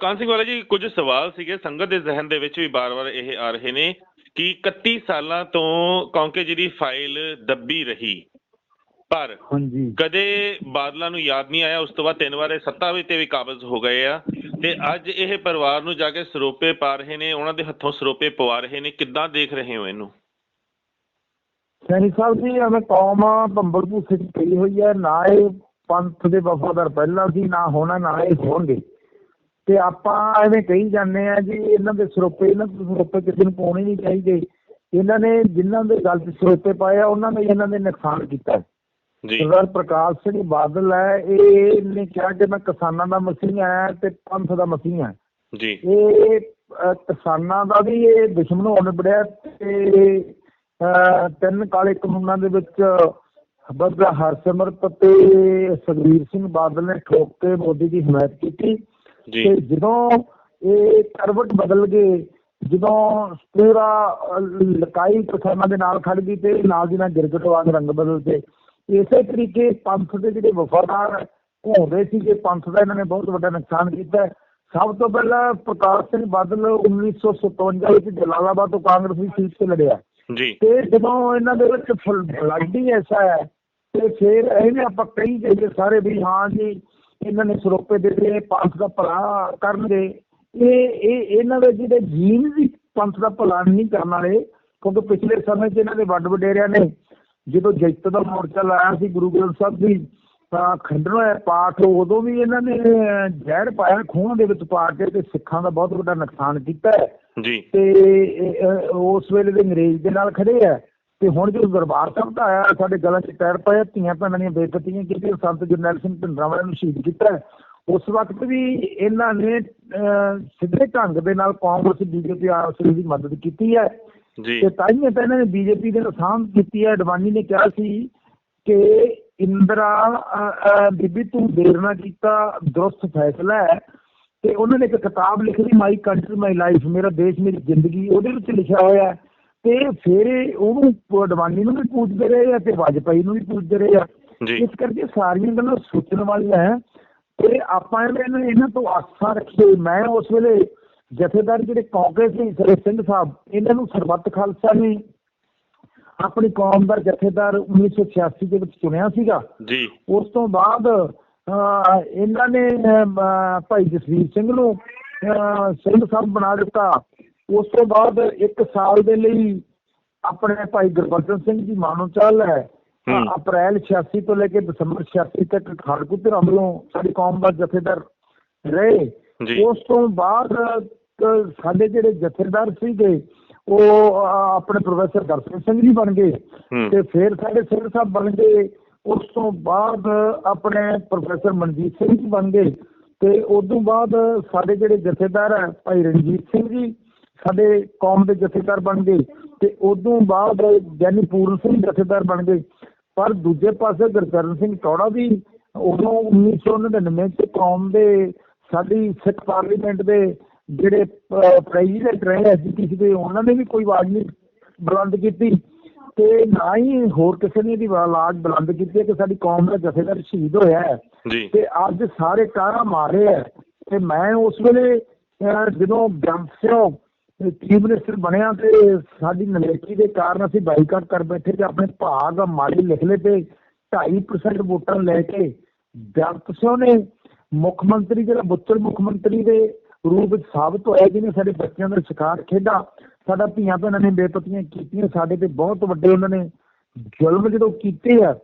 ਕਾਨ ਸਿੰਘ ਵਾਲਾ ਜੀ ਕੁਝ ਸਵਾਲ ਸੀਗੇ। ਸੰਗਤ ਦੇ ਜ਼ਿਹਨ ਦੇ ਵਿੱਚ ਵੀ ਬਾਰ-ਬਾਰ ਇਹ ਆ ਰਹੇ ਨੇ ਕਿ 31 ਸਾਲਾਂ ਤੋਂ ਕੌਂਕੇ ਜੀ ਦੀ ਫਾਈਲ ਦੱਬੀ ਰਹੀ। ਪਰ ਕਦੇ ਬਾਦਲਾਂ ਨੂੰ ਯਾਦ ਨਹੀਂ ਆਇਆ ਉਸ ਤੋਂ ਬਾਅਦ ਤਿੰਨ ਵਾਰ ਇਹ ਸੱਤਾ ਵਿੱਚ ਤੇ ਵੀ ਕਾਬਜ਼ ਹੋ ਗਏ ਆ। ਤੇ ਅੱਜ ਇਹ ਪਰਿਵਾਰ ਨੂੰ ਜਾ ਕੇ ਸਰੋਪੇ ਪਾ ਰਹੇ ਨੇ ਉਹਨਾਂ ਦੇ ਹੱਥੋਂ ਸਰੋਪੇ ਪਵਾ ਰਹੇ ਨੇ। ਕਿੱਦਾਂ ਦੇਖ ਰਹੇ ਹੋ ਇਹਨੂੰ? ਸੈਣੀ ਸਾਹਿਬ ਜੀ ਐਵੇਂ ਕੌਮ ਭੰਬਲ ਭੂਸੇ ਚ ਪਈ ਹੋਈ ਹੈ ਨਾ ਇਹ ਪੰਥ ਦੇ ਵਫਾਦਾਰ ਪਹਿਲਾਂ ਸੀ ਨਾ ਹੋਣਾ ਨਾ ਇਹ ਹੋਣਗੇ। ਤੇ ਆਪਾਂ ਐਵੇਂ ਕਹੀ ਜਾਂਦੇ ਆ ਜੀ ਇਹਨਾਂ ਦੇ ਸਰੋਪੇ ਇਹਨਾਂ ਦੇ ਸਰੋਪੇ ਕਿਸੇ ਨੂੰ ਪਾਉਣੇ ਨਹੀਂ ਚਾਹੀਦੇ। ਇਹਨਾਂ ਨੇ ਜਿਨ੍ਹਾਂ ਦੇ ਗਲਤ ਸਰੋਪੇ ਪਾਏ ਆ ਉਹਨਾਂ ਨੇ ਇਹਨਾਂ ਨੇ ਨੁਕਸਾਨ ਕੀਤਾ। ਜੀ। ਸਰਦਾਰ ਪ੍ਰਕਾਸ਼ ਸਿੰਘ ਬਾਦਲ ਹੈ ਇਹ ਨੇ ਕਿਹਾ ਕਿ ਮੈਂ ਕਿਸਾਨਾਂ ਦਾ ਮਸੀਹ ਆ ਤੇ ਪੰਥ ਦਾ ਮਸੀਹ ਆ ਜੀ। ਇਹ ਕਿਸਾਨਾਂ ਦਾ ਵੀ ਇਹ ਦੁਸ਼ਮਣ ਹੋ ਨਿਬੜਿਆ ਤੇ ਤਿੰਨ ਕਾਲੇ ਕਾਨੂੰਨਾਂ ਦੇ ਵਿੱਚ ਬੱਗਾ ਹਰਸਿਮਰਤ ਤੇ ਸੁਖਬੀਰ ਸਿੰਘ ਬਾਦਲ ਨੇ ਠੋਕ ਕੇ ਮੋਦੀ ਦੀ ਹਮਾਇਤ ਕੀਤੀ। ਤੇ ਜਦੋਂ ਇਹ ਕਰਵਟ ਬਦਲ ਗਏ ਜਦੋਂ ਪੂਰਾ ਲਕਾਈ ਕਿਸਾਨਾਂ ਦੇ ਨਾਲ ਖੜ ਗਈ ਤੇ ਨਾਲ ਦੀ ਨਾਲ ਗਿਰਗਟ ਵਾਂਗ ਰੰਗ ਬਦਲ ਤੇ ਇਸੇ ਤਰੀਕੇ ਪੰਥ ਦੇ ਜਿਹੜੇ ਵਫਾਦਾਰ ਘੁੰਮਦੇ ਸੀ ਕਿ ਪੰਥ ਦਾ ਇਹਨਾਂ ਨੇ ਬਹੁਤ ਵੱਡਾ ਨੁਕਸਾਨ ਕੀਤਾ। ਸਭ ਤੋਂ ਪਹਿਲਾਂ ਪ੍ਰਕਾਸ਼ ਸਿੰਘ ਬਾਦਲ 1957 ਵਿੱਚ ਜਲਾਲਾਬਾਦ ਤੋਂ ਕਾਂਗਰਸੀ ਸੀਟ ਤੇ ਲੜਿਆ। ਜੀ। ਤੇ ਜਦੋਂ ਇਹਨਾਂ ਦੇ ਵਿੱਚ ਬਲੱਡ ਹੀ ਐਸਾ ਹੈ ਤੇ ਫਿਰ ਇਹਨੇ ਆਪਾਂ ਕਹੀ ਜਾਈਏ ਸਾਰੇ ਵੀ ਹਾਂ ਜੀ ਇਹਨਾਂ ਨੇ ਸਰੋਪੇ ਦੇ ਦੇ ਪੰਥ ਦਾ ਭਲਾ ਕਰਨਗੇ ਇਹ ਇਹ ਇਹਨਾਂ ਦੇ ਜਿਹੜੇ ਜੀਨ ਵੀ ਪੰਥ ਦਾ ਭਲਾ ਨਹੀਂ ਕਰਨ ਵਾਲੇ ਕਿਉਂਕਿ ਪਿਛਲੇ ਸਮੇਂ 'ਚ ਇਹਨਾਂ ਦੇ ਵੱਡ ਵਡੇਰਿਆਂ ਨੇ ਜਦੋਂ ਜਿੱਤ ਦਾ ਮੋਰਚਾ ਲਾਇਆ ਸੀ ਗੁਰੂ ਗ੍ਰੰਥ ਸਾਹਿਬ ਦੀ ਤਾਂ ਖੰਡਨ ਹੋਇਆ ਪਾਠ ਉਦੋਂ ਵੀ ਇਹਨਾਂ ਨੇ ਜ਼ਹਿਰ ਪਾਇਆ ਖੂਹਾਂ ਦੇ ਵਿੱਚ ਪਾ ਕੇ ਤੇ ਸਿੱਖਾਂ ਦਾ ਬਹੁਤ ਵੱਡਾ ਨੁਕਸਾਨ ਕੀਤਾ ਜੀ। ਤੇ ਉਸ ਵੇਲੇ ਦੇ ਅੰਗਰੇਜ਼ ਦੇ ਨਾਲ ਖੜੇ ਆ ਤੇ ਹੁਣ ਜਦੋਂ ਦਰਬਾਰ ਸਾਹਿਬ ਦਾ ਆਇਆ ਸਾਡੇ ਗਲਾਂ 'ਚ ਪੈਰ ਪਏ ਧੀਆਂ ਭੈਣਾਂ ਦੀਆਂ ਬੇਇੱਜ਼ਤੀਆਂ ਕੀਤੀਆਂ ਸੰਤ ਜਰਨੈਲ ਸਿੰਘ ਭਿੰਡਰਾਂਵਾਲੇ ਨੂੰ ਸ਼ਹੀਦ ਕੀਤਾ ਹੈ। ਉਸ ਵਕਤ ਵੀ ਇਹਨਾਂ ਨੇ ਸਿੱਧੇ ਢੰਗ ਦੇ ਨਾਲ ਕਾਂਗਰਸ ਬੀਜੇਪੀ ਆਪਸ ਵਿੱਚ ਦੀ ਮਦਦ ਕੀਤੀ ਹੈ। ਜੀ। ਤੇ ਤਾਂ ਇਹਨਾਂ ਨੇ ਬੀਜੇਪੀ ਦੇ ਨਾਲ ਸਾਂਝ ਕੀਤੀ ਹੈ। ਅਡਵਾਨੀ ਨੇ ਕਿਹਾ ਸੀ ਕਿ ਇੰਦਰਾ ਬੀਬੀ ਤੂੰ ਦੇਰ ਨਾ ਕੀਤਾ ਦਰੁਸਤ ਫੈਸਲਾ ਹੈ। ਤੇ ਉਹਨਾਂ ਨੇ ਇੱਕ ਕਿਤਾਬ ਲਿਖੀ ਮਾਈ ਕੰਟਰੀ ਮਾਈ ਲਾਈਫ ਮੇਰਾ ਦੇਸ਼ ਮੇਰੀ ਜ਼ਿੰਦਗੀ ਉਹਦੇ ਵਿੱਚ ਲਿਖਿਆ ਹੋਇਆ ਹੈ। ਤੇ ਫਿਰ ਉਹਨੂੰ ਅਡਵਾਨੀ ਨੂੰ ਵੀ ਪੁੱਛਦੇ ਰਹੇ ਆ ਤੇ ਵਾਜਪਾਈ ਨੂੰ ਵੀ ਪੁੱਛਦੇ ਰਹੇ ਆ। ਇਸ ਕਰਕੇ ਸਾਰੀਆਂ ਗੱਲਾਂ ਸੋਚਣ ਵਾਲੀਆਂ ਹੈ ਤੇ ਆਪਾਂ ਇਹਨਾਂ ਨੇ ਇਹਨਾਂ ਤੋਂ ਆਸਾਂ ਰੱਖੀਏ ਮੈਂ ਉਸ ਵੇਲੇ ਜਥੇਦਾਰ ਜਿਹੜੇ ਕਾਂਗਰਸ ਸੀ ਸਰੇ ਸਿੰਘ ਸਾਹਿਬ ਇਹਨਾਂ ਨੂੰ ਸਰਬੱਤ ਖਾਲਸਾ ਨੇ ਆਪਣੀ ਕੌਮ ਦਾ ਜਥੇਦਾਰ 1986 ਦੇ ਵਿੱਚ ਚੁਣਿਆ ਸੀਗਾ। ਜੀ। ਉਸ ਤੋਂ ਬਾਅਦ ਇਹਨਾਂ ਨੇ ਭਾਈ ਜਸਵੀਰ ਸਿੰਘ ਨੂੰ ਸਿੰਘ ਸਾਹਿਬ ਬਣਾ ਦਿੱਤਾ। ਉਸ ਤੋਂ ਬਾਅਦ ਇੱਕ ਸਾਲ ਦੇ ਲਈ ਆਪਣੇ ਭਾਈ ਗੁਰਬਚਨ ਸਿੰਘ ਜੀ ਮਾਨੋਚਾਲ ਹੈ। ਹੂੰ। ਅਪ੍ਰੈਲ 86 ਤੋਂ ਲੈ ਕੇ ਦਸੰਬਰ 86 ਤੱਕ ਖਾੜਕੂ ਵੱਲੋਂ ਸਾਡੀ ਕੌਮ ਦਾ ਜਥੇਦਾਰ ਰਹੇ। ਉਸ ਤੋਂ ਬਾਅਦ ਸਾਡੇ ਜਿਹੜੇ ਜਥੇਦਾਰ ਸੀਗੇ ਉਹ ਆਪਣੇ ਪ੍ਰੋਫੈਸਰ ਦਰਸ਼ਨ ਸਿੰਘ ਜੀ ਬਣ ਗਏ। ਤੇ ਫਿਰ ਸਾਡੇ ਸਿੰਘ ਸਾਹਿਬ ਬਣ ਗਏ। ਉਸ ਤੋਂ ਬਾਅਦ ਆਪਣੇ ਪ੍ਰੋਫੈਸਰ ਮਨਜੀਤ ਸਿੰਘ ਜੀ ਬਣ ਗਏ। ਤੇ ਉਸ ਤੋਂ ਬਾਅਦ ਸਾਡੇ ਜਿਹੜੇ ਜਥੇਦਾਰ ਹੈ ਭਾਈ ਰਣਜੀਤ ਸਿੰਘ ਜੀ ਸਾਡੇ ਕੌਮ ਦੇ ਜਥੇਦਾਰ ਬਣ ਗਏ ਤੇ ਤੋਂ ਬਾਅਦ ਗਿਆਨੀ ਪੂਰਨ ਸਿੰਘ ਜਥੇਦਾਰ ਬਣ ਗਏ। ਪਰ ਦੂਜੇ ਪਾਸੇ ਗੁਰਚਰਨ ਸਿੰਘ ਟੌੜਾ ਵੀ ਉਦੋਂ 1999 ਚ ਕੌਮ ਦੇ ਸਾਡੀ ਸਿੱਖ ਪਾਰਲੀਮੈਂਟ ਦੇ ਜਿਹੜੇ ਪ੍ਰੈਜ਼ੀਡੈਂਟ ਰਹੇ ਐਸਜੀਪੀਸੀ ਦੇ ਉਹਨਾਂ ਨੇ ਵੀ ਕੋਈ ਆਵਾਜ਼ ਨਹੀਂ ਬੁਲੰਦ ਕੀਤੀ ਤੇ ਨਾ ਹੀ ਹੋਰ ਕਿਸੇ ਨੇ ਇਹਦੀ ਆਵਾਜ਼ ਬੁਲੰਦ ਕੀਤੀ ਕਿ ਸਾਡੀ ਕੌਮ ਦਾ ਜਥੇਦਾਰ ਸ਼ਹੀਦ ਹੋਇਆ ਹੈ। ਤੇ ਅੱਜ ਸਾਰੇ ਕਾਰਾ ਮਾਰੇ ਹੈ। ਤੇ ਮੈਂ ਉਸ ਵੇਲੇ ਜਦੋਂ ਸਿੰਘ ਚੀਫ ਮਿਨਿਸਟਰ ਬਣਿਆ ਤੇ ਸਾਡੀ ਨਲੇਕੀ ਦੇ ਕਾਰਨ ਅਸੀਂ ਬਾਈਕਾਟ ਕਰ ਬੈਠੇ ਤੇ ਆਪਣੇ ਭਾਗ ਮਾੜੀ ਲਿਖ ਲਏ ਤੇ 2.5% ਵੋਟਾਂ ਲੈ ਕੇ ਗੰਪ ਸਿੰਘ ਨੇ ਮੁੱਖ ਮੰਤਰੀ ਜਿਹੜਾ ਬੁੱਤਰ ਮੁੱਖ ਮੰਤਰੀ ਦੇ ਰੂਪ ਵਿੱਚ ਸਾਬਤ ਹੋਇਆ ਜਿਹਨੇ ਸਾਡੇ ਬੱਚਿਆਂ ਦਾ ਸ਼ਿਕਾਰ ਖੇਡਾ, ਸਾਡਾ ਧੀਆਂ ਭੈਣਾਂ ਨੇ ਬੇਪਤੀਆਂ ਕੀਤੀਆਂ, ਸਾਡੇ ਤੇ ਬਹੁਤ ਵੱਡੇ ਉਹਨਾਂ ਨੇ ਜ਼ੁਲਮ ਜਦੋਂ ਕੀਤੇ ਆ,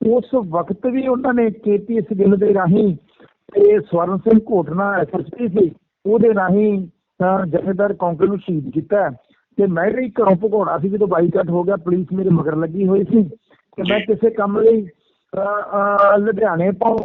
ਉਸ ਵਕਤ ਵੀ ਉਹਨਾਂ ਨੇ ਕੇਪੀਐਸ ਗਿੱਲ ਦੇ ਰਾਹੀਂ ਤੇ ਸਵਰਨ ਸਿੰਘ ਘੋਟਣਾ ਐਸਐਸਪੀ ਸੀ, ਉਹਦੇ ਰਾਹੀਂ ਜਥੇਦਾਰ ਕੌਂਕਰ ਨੂੰ ਸ਼ਹੀਦ ਕੀਤਾ ਤੇ ਮੈਂ ਵੀ ਘਰੋਂ ਭਗੌੜਾ ਸੀ ਜਦੋਂ ਬਾਈਕਾਟ ਹੋ ਗਿਆ ਪੁਲਿਸ ਮੇਰੇ ਮਗਰ ਲੱਗੀ ਹੋਈ ਸੀ। ਤੇ ਮੈਂ। ਕਿਸੇ ਕੰਮ ਲਈ ਲੁਧਿਆਣੇ ਤੋਂ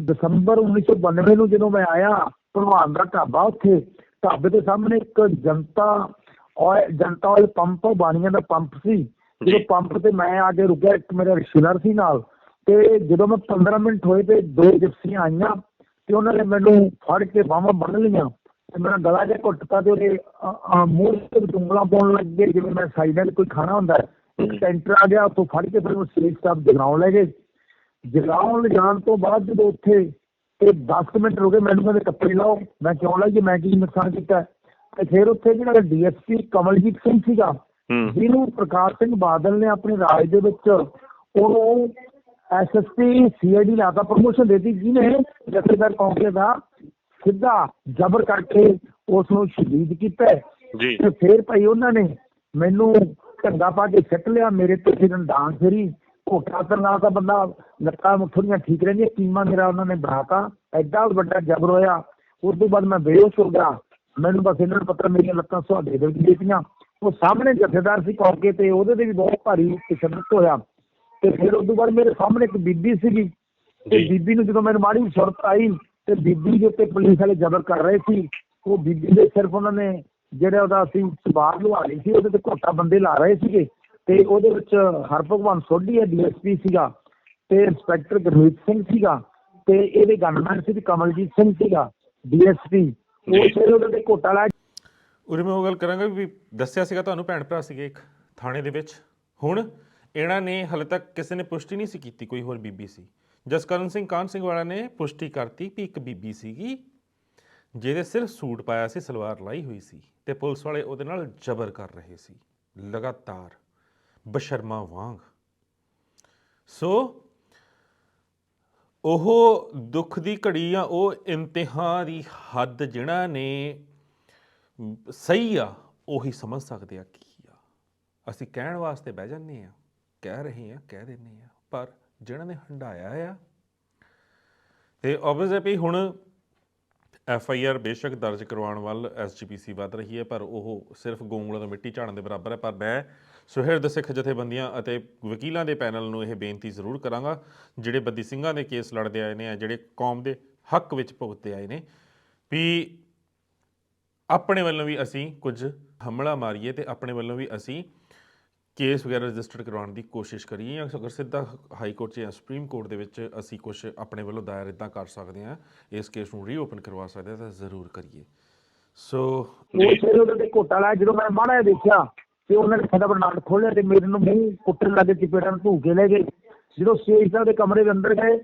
ਦਸੰਬਰ 1992 ਨੂੰ ਜਦੋਂ ਮੈਂ ਆਇਆ ਭਲਵਾਨ ਦਾ ਢਾਬਾ ਉੱਥੇ ਢਾਬੇ ਦੇ ਸਾਹਮਣੇ ਇੱਕ ਜਨਤਾ ਔਰ ਜਨਤਾ ਵਾਲੇ ਪੰਪ ਬਾਣੀਆਂ ਦਾ ਪੰਪ ਸੀ। ਜਦੋਂ। ਪੰਪ ਤੇ ਮੈਂ ਆ ਕੇ ਰੁਕਿਆ ਇੱਕ ਮੇਰਾ ਰਿਸ਼ਤੇਦਾਰ ਸੀ ਨਾਲ। ਤੇ ਜਦੋਂ ਮੈਂ 15 ਮਿੰਟ ਹੋਏ ਤੇ ਦੋ ਜਿਪਸੀਆਂ ਆਈਆਂ ਤੇ ਉਹਨਾਂ ਨੇ ਮੈਨੂੰ ਫੜ ਕੇ ਬਾਹਾਂ ਬੰਨ ਲਈਆਂ। ਮੇਰਾ ਗਲਾ ਜਿਹਾ ਘੁੱਟਤਾ ਤੇ ਉਹਦੇ ਮੂੰਹ ਤੇ ਉਂਗਲਾਂ ਪਾਉਣ ਲੱਗ ਗਏ ਜਿਵੇਂ ਮੈਂ ਸਾਈਡਲ ਕੋਈ ਖਾਣਾ ਹੁੰਦਾ। ਇੱਕ। ਟੈਂਟਰ ਆ ਗਿਆ ਉੱਥੋਂ ਫੜ ਕੇ ਫਿਰ ਉਹ ਸੇਫ ਸਾਹਿਬ ਜਗਰਾਉਣ ਲੈ ਗਏ ਜਗਰਾਉਣ ਲਿਜਾਣ ਤੋਂ ਬਾਅਦ ਜਦੋਂ ਉੱਥੇ ਤੇ 10 ਮਿੰਟ ਰੁਕੇ ਮੈਨੂੰ ਕਹਿੰਦੇ ਕੱਪੜੇ ਲਾਓ ਮੈਂ ਕਿਉਂ ਲਾਈਏ ਮੈਂ ਕੀ ਨੁਕਸਾਨ ਕੀਤਾ ਤੇ ਫਿਰ ਉੱਥੇ ਜਿਹੜਾ ਡੀਐਸਪੀ ਕਮਲਜੀਤ ਸਿੰਘ ਸੀਗਾ ਜਿਹਨੂੰ ਪ੍ਰਕਾਸ਼ ਸਿੰਘ ਬਾਦਲ ਨੇ ਆਪਣੇ ਰਾਜ ਦੇ ਵਿੱਚ ਉਹਨੂੰ ਐਸਐਸਪੀ ਸੀਆਈਡੀ ਲਾਤਾ ਪ੍ਰਮੋਸ਼ਨ ਦਿੱਤੀ ਜਿਹਨੇ ਜਥੇਦਾਰ ਕੌਂਕੇ ਦਾ ਸਿੱਧਾ ਜ਼ਬਰ ਕਰਕੇ ਉਸ ਨੂੰ ਸ਼ਹੀਦ ਕੀਤਾ। ਜੀ। ਤੇ ਫਿਰ ਭਾਈ ਉਹਨਾਂ ਨੇ ਮੈਨੂੰ ਢੰਗਾ ਪਾ ਕੇ ਸਿੱਟ ਲਿਆ। ਮੇਰੇ ਤੇ ਫਿਰ ਡਾਂਸ ਫਰੀ। ਘੋਟਾ ਕਰਨਾ ਤਾਂ ਬੰਦਾ ਲੱਤਾਂ ਮੁੱਠੀਆਂ ਠੀਕ ਰਹਿੰਦੀਆਂ ਕੀਮਾ ਮੇਰਾ ਉਹਨਾਂ ਨੇ ਬਣਾਤਾ। ਐਡਾ ਵੱਡਾ ਜ਼ਬਰ ਹੋਇਆ। ਉਸ ਤੋਂ ਬਾਅਦ ਮੈਂ ਬੇਹੋਸ਼ ਹੋ ਗਿਆ। ਮੈਨੂੰ ਬਸ ਇਹਨਾਂ ਨੂੰ ਪਤਾ ਮੇਰੀਆਂ ਲੱਤਾਂ ਸੁਹਾਗੇ ਦੇ ਵਿੱਚ ਦਿੱਤੀਆਂ ਉਹ ਸਾਹਮਣੇ ਜਥੇਦਾਰ ਸੀ ਕੌਂਕੇ ਤੇ ਉਹਦੇ ਤੇ ਵੀ ਬਹੁਤ ਭਾਰੀ ਤਸ਼ੱਦਦ ਹੋਇਆ। ਤੇ ਫਿਰ ਉਸ ਤੋਂ ਬਾਅਦ ਮੇਰੇ ਸਾਹਮਣੇ ਇੱਕ ਬੀਬੀ ਸੀਗੀ। ਤੇ। ਬੀਬੀ ਨੂੰ ਜਦੋਂ ਮੈਨੂੰ ਮਾੜੀ ਸੁਰਤ ਆਈ ਤੇ ਬੀਬੀ ਦੇ ਉੱਤੇ ਪੁਲਿਸ ਵਾਲੇ ਜ਼ਬਰ ਕਰ ਰਹੇ ਸੀ। ਉਹ ਬੀਬੀ ਦੇ ਸਿਰਫ ਉਹਨਾਂ ਨੇ ਜਿਹੜਾ ਉਹਦਾ ਅਸੀਂ ਸਵਾਰ ਲਵਾ ਲਈ ਸੀ ਉਹਦੇ ਤੇ ਘੋਟਾ ਬੰਦੇ ਲਾ ਰਹੇ ਸੀਗੇ। ਤੇ ਉਹਦੇ ਵਿੱਚ ਹਰਭਗਵਾਨ ਸੋਢੀ ਹੈ ਡੀਐਸਪੀ ਸੀਗਾ ਤੇ ਇੰਸਪੈਕਟਰ ਗੁਰਮੀਤ ਸਿੰਘ ਸੀਗਾ ਤੇ ਇਹਦੇ ਗਨਮੈਨ ਸੀ ਕਮਲਜੀਤ ਸਿੰਘ ਸੀਗਾ ਡੀਐਸਪੀ। ਉਹ। ਫਿਰ ਉਹਦੇ ਤੇ ਘੋਟਾ ਲਾਇਆ। ਉਰੇ ਮੈਂ ਉਹ ਗੱਲ ਕਰਾਂਗਾ ਵੀ ਦੱਸਿਆ ਸੀਗਾ ਤੁਹਾਨੂੰ ਭੈਣ ਭਰਾ ਸੀਗੇ ਇੱਕ ਥਾਣੇ ਦੇ ਵਿੱਚ। ਹੁਣ ਇਹਨਾਂ ਨੇ ਹਲੇ ਤੱਕ ਕਿਸੇ ਨੇ ਪੁਸ਼ਟੀ ਨਹੀਂ ਸੀ ਕੀਤੀ ਕੋਈ ਹੋਰ ਬੀਬੀ ਸੀ। ਜਸਕਰਨ ਸਿੰਘ ਕਾਨ ਸਿੰਘ ਵਾਲਾ ਨੇ ਪੁਸ਼ਟੀ ਕਰਤੀ ਵੀ ਇੱਕ ਬੀਬੀ ਸੀਗੀ, ਜਿਹਦੇ ਸਿਰਫ ਸੂਟ ਪਾਇਆ ਸੀ, ਸਲਵਾਰ ਲਾਈ ਹੋਈ ਸੀ ਤੇ ਪੁਲਿਸ ਵਾਲੇ ਉਹਦੇ ਨਾਲ ਜ਼ਬਰ ਕਰ ਰਹੇ ਸੀ। ਲਗਾਤਾਰ ਬਸ਼ਰਮਾ ਵਾਂਗ। ਸੋ ਉਹ ਦੁੱਖ ਦੀ ਘੜੀ ਆ, ਉਹ ਇਮਤਿਹਾਨ ਦੀ ਹੱਦ ਜਿਨ੍ਹਾਂ ਨੇ ਸਹੀ ਆ, ਉਹੀ ਸਮਝ ਸਕਦੇ ਆ ਕੀ ਆ। ਅਸੀਂ ਕਹਿਣ ਵਾਸਤੇ ਬਹਿ ਜਾਂਦੇ ਆ, ਕਹਿ ਰਹੇ ਆ, ਕਹਿ ਦਿੰਦੇ ਆ, ਪਰ ਜਿਨ੍ਹਾਂ ਨੇ ਹੰਡਾਇਆ ਆ। ਤੇ ਆਬਵੀਅਸ ਹੁਣ ਐਫ ਆਈ ਆਰ ਬੇਸ਼ੱਕ ਦਰਜ ਕਰਵਾਉਣ ਵੱਲ ਐਸ ਜੀ ਪੀ ਸੀ ਵੱਧ ਰਹੀ ਹੈ, ਪਰ ਉਹ ਸਿਰਫ ਗੋਂਗਲਾਂ ਤੋਂ ਮਿੱਟੀ ਝਾੜਨ ਦੇ ਬਰਾਬਰ ਹੈ। ਪਰ ਮੈਂ ਸੁਹਿਰਦ ਸਿੱਖ ਜਥੇਬੰਦੀਆਂ ਅਤੇ ਵਕੀਲਾਂ ਦੇ ਪੈਨਲ ਨੂੰ ਇਹ ਬੇਨਤੀ ਜ਼ਰੂਰ ਕਰਾਂਗਾ, ਜਿਹੜੇ ਬੱਦੀ ਸਿੰਘਾਂ ਦੇ ਕੇਸ ਲੜਦੇ ਆਏ ਨੇ ਜਿਹੜੇ ਕੌਮ ਦੇ ਹੱਕ ਵਿੱਚ ਭੁਗਤਦੇ ਆਏ ਨੇ, ਵੀ ਆਪਣੇ ਵੱਲੋਂ ਵੀ ਅਸੀਂ ਕੁਝ ਹਮਲਾ ਮਾਰੀਏ ਤੇ ਆਪਣੇ ਵੱਲੋਂ ਵੀ ਅਸੀਂ ਕੇਸ ਵਗੈਰਾ ਰਜਿਸਟਰ ਕਰਵਾਉਣ ਦੀ ਕੋਸ਼ਿਸ਼ ਕਰੀਏ ਜਾਂ ਅਗਰ ਸਿੱਧਾ ਹਾਈ ਕੋਰਟ 'ਚ ਜਾਂ ਸੁਪਰੀਮ ਕੋਰਟ ਦੇ ਵਿੱਚ ਅਸੀਂ ਕੁਝ ਆਪਣੇ ਵੱਲੋਂ ਦਾਇਰ ਇਦਾਂ ਕਰ ਸਕਦੇ ਹਾਂ, ਇਸ ਕੇਸ ਨੂੰ ਰੀਓਪਨ ਕਰਵਾ ਸਕਦੇ ਹਾਂ ਤਾਂ ਜ਼ਰੂਰ ਕਰੀਏ। ਸੋ ਉਹ ਫਿਰ ਉਹਦੇ ਤੇ ਘੋਟਾ ਲਾਇਆ, ਜਦੋਂ ਮੈਂ ਮਾੜਾ ਦੇਖਿਆ, ਤੇ ਉਹਨਾਂ ਨੇ ਫਟਾਫਟ ਨਾਲ ਖੋਲਿਆ ਤੇ ਮੇਰੇ ਨੂੰ ਮੂੰਹ ਕੁੱਟਣ ਲੱਗੇ ਚਪੇੜਾਂ ਧੂ ਕੇ ਲੈ ਗਏ। ਜਦੋਂ ਸਟੇਜ ਸਾਹਿਬ ਦੇ ਕਮਰੇ ਦੇ ਅੰਦਰ ਗਏ,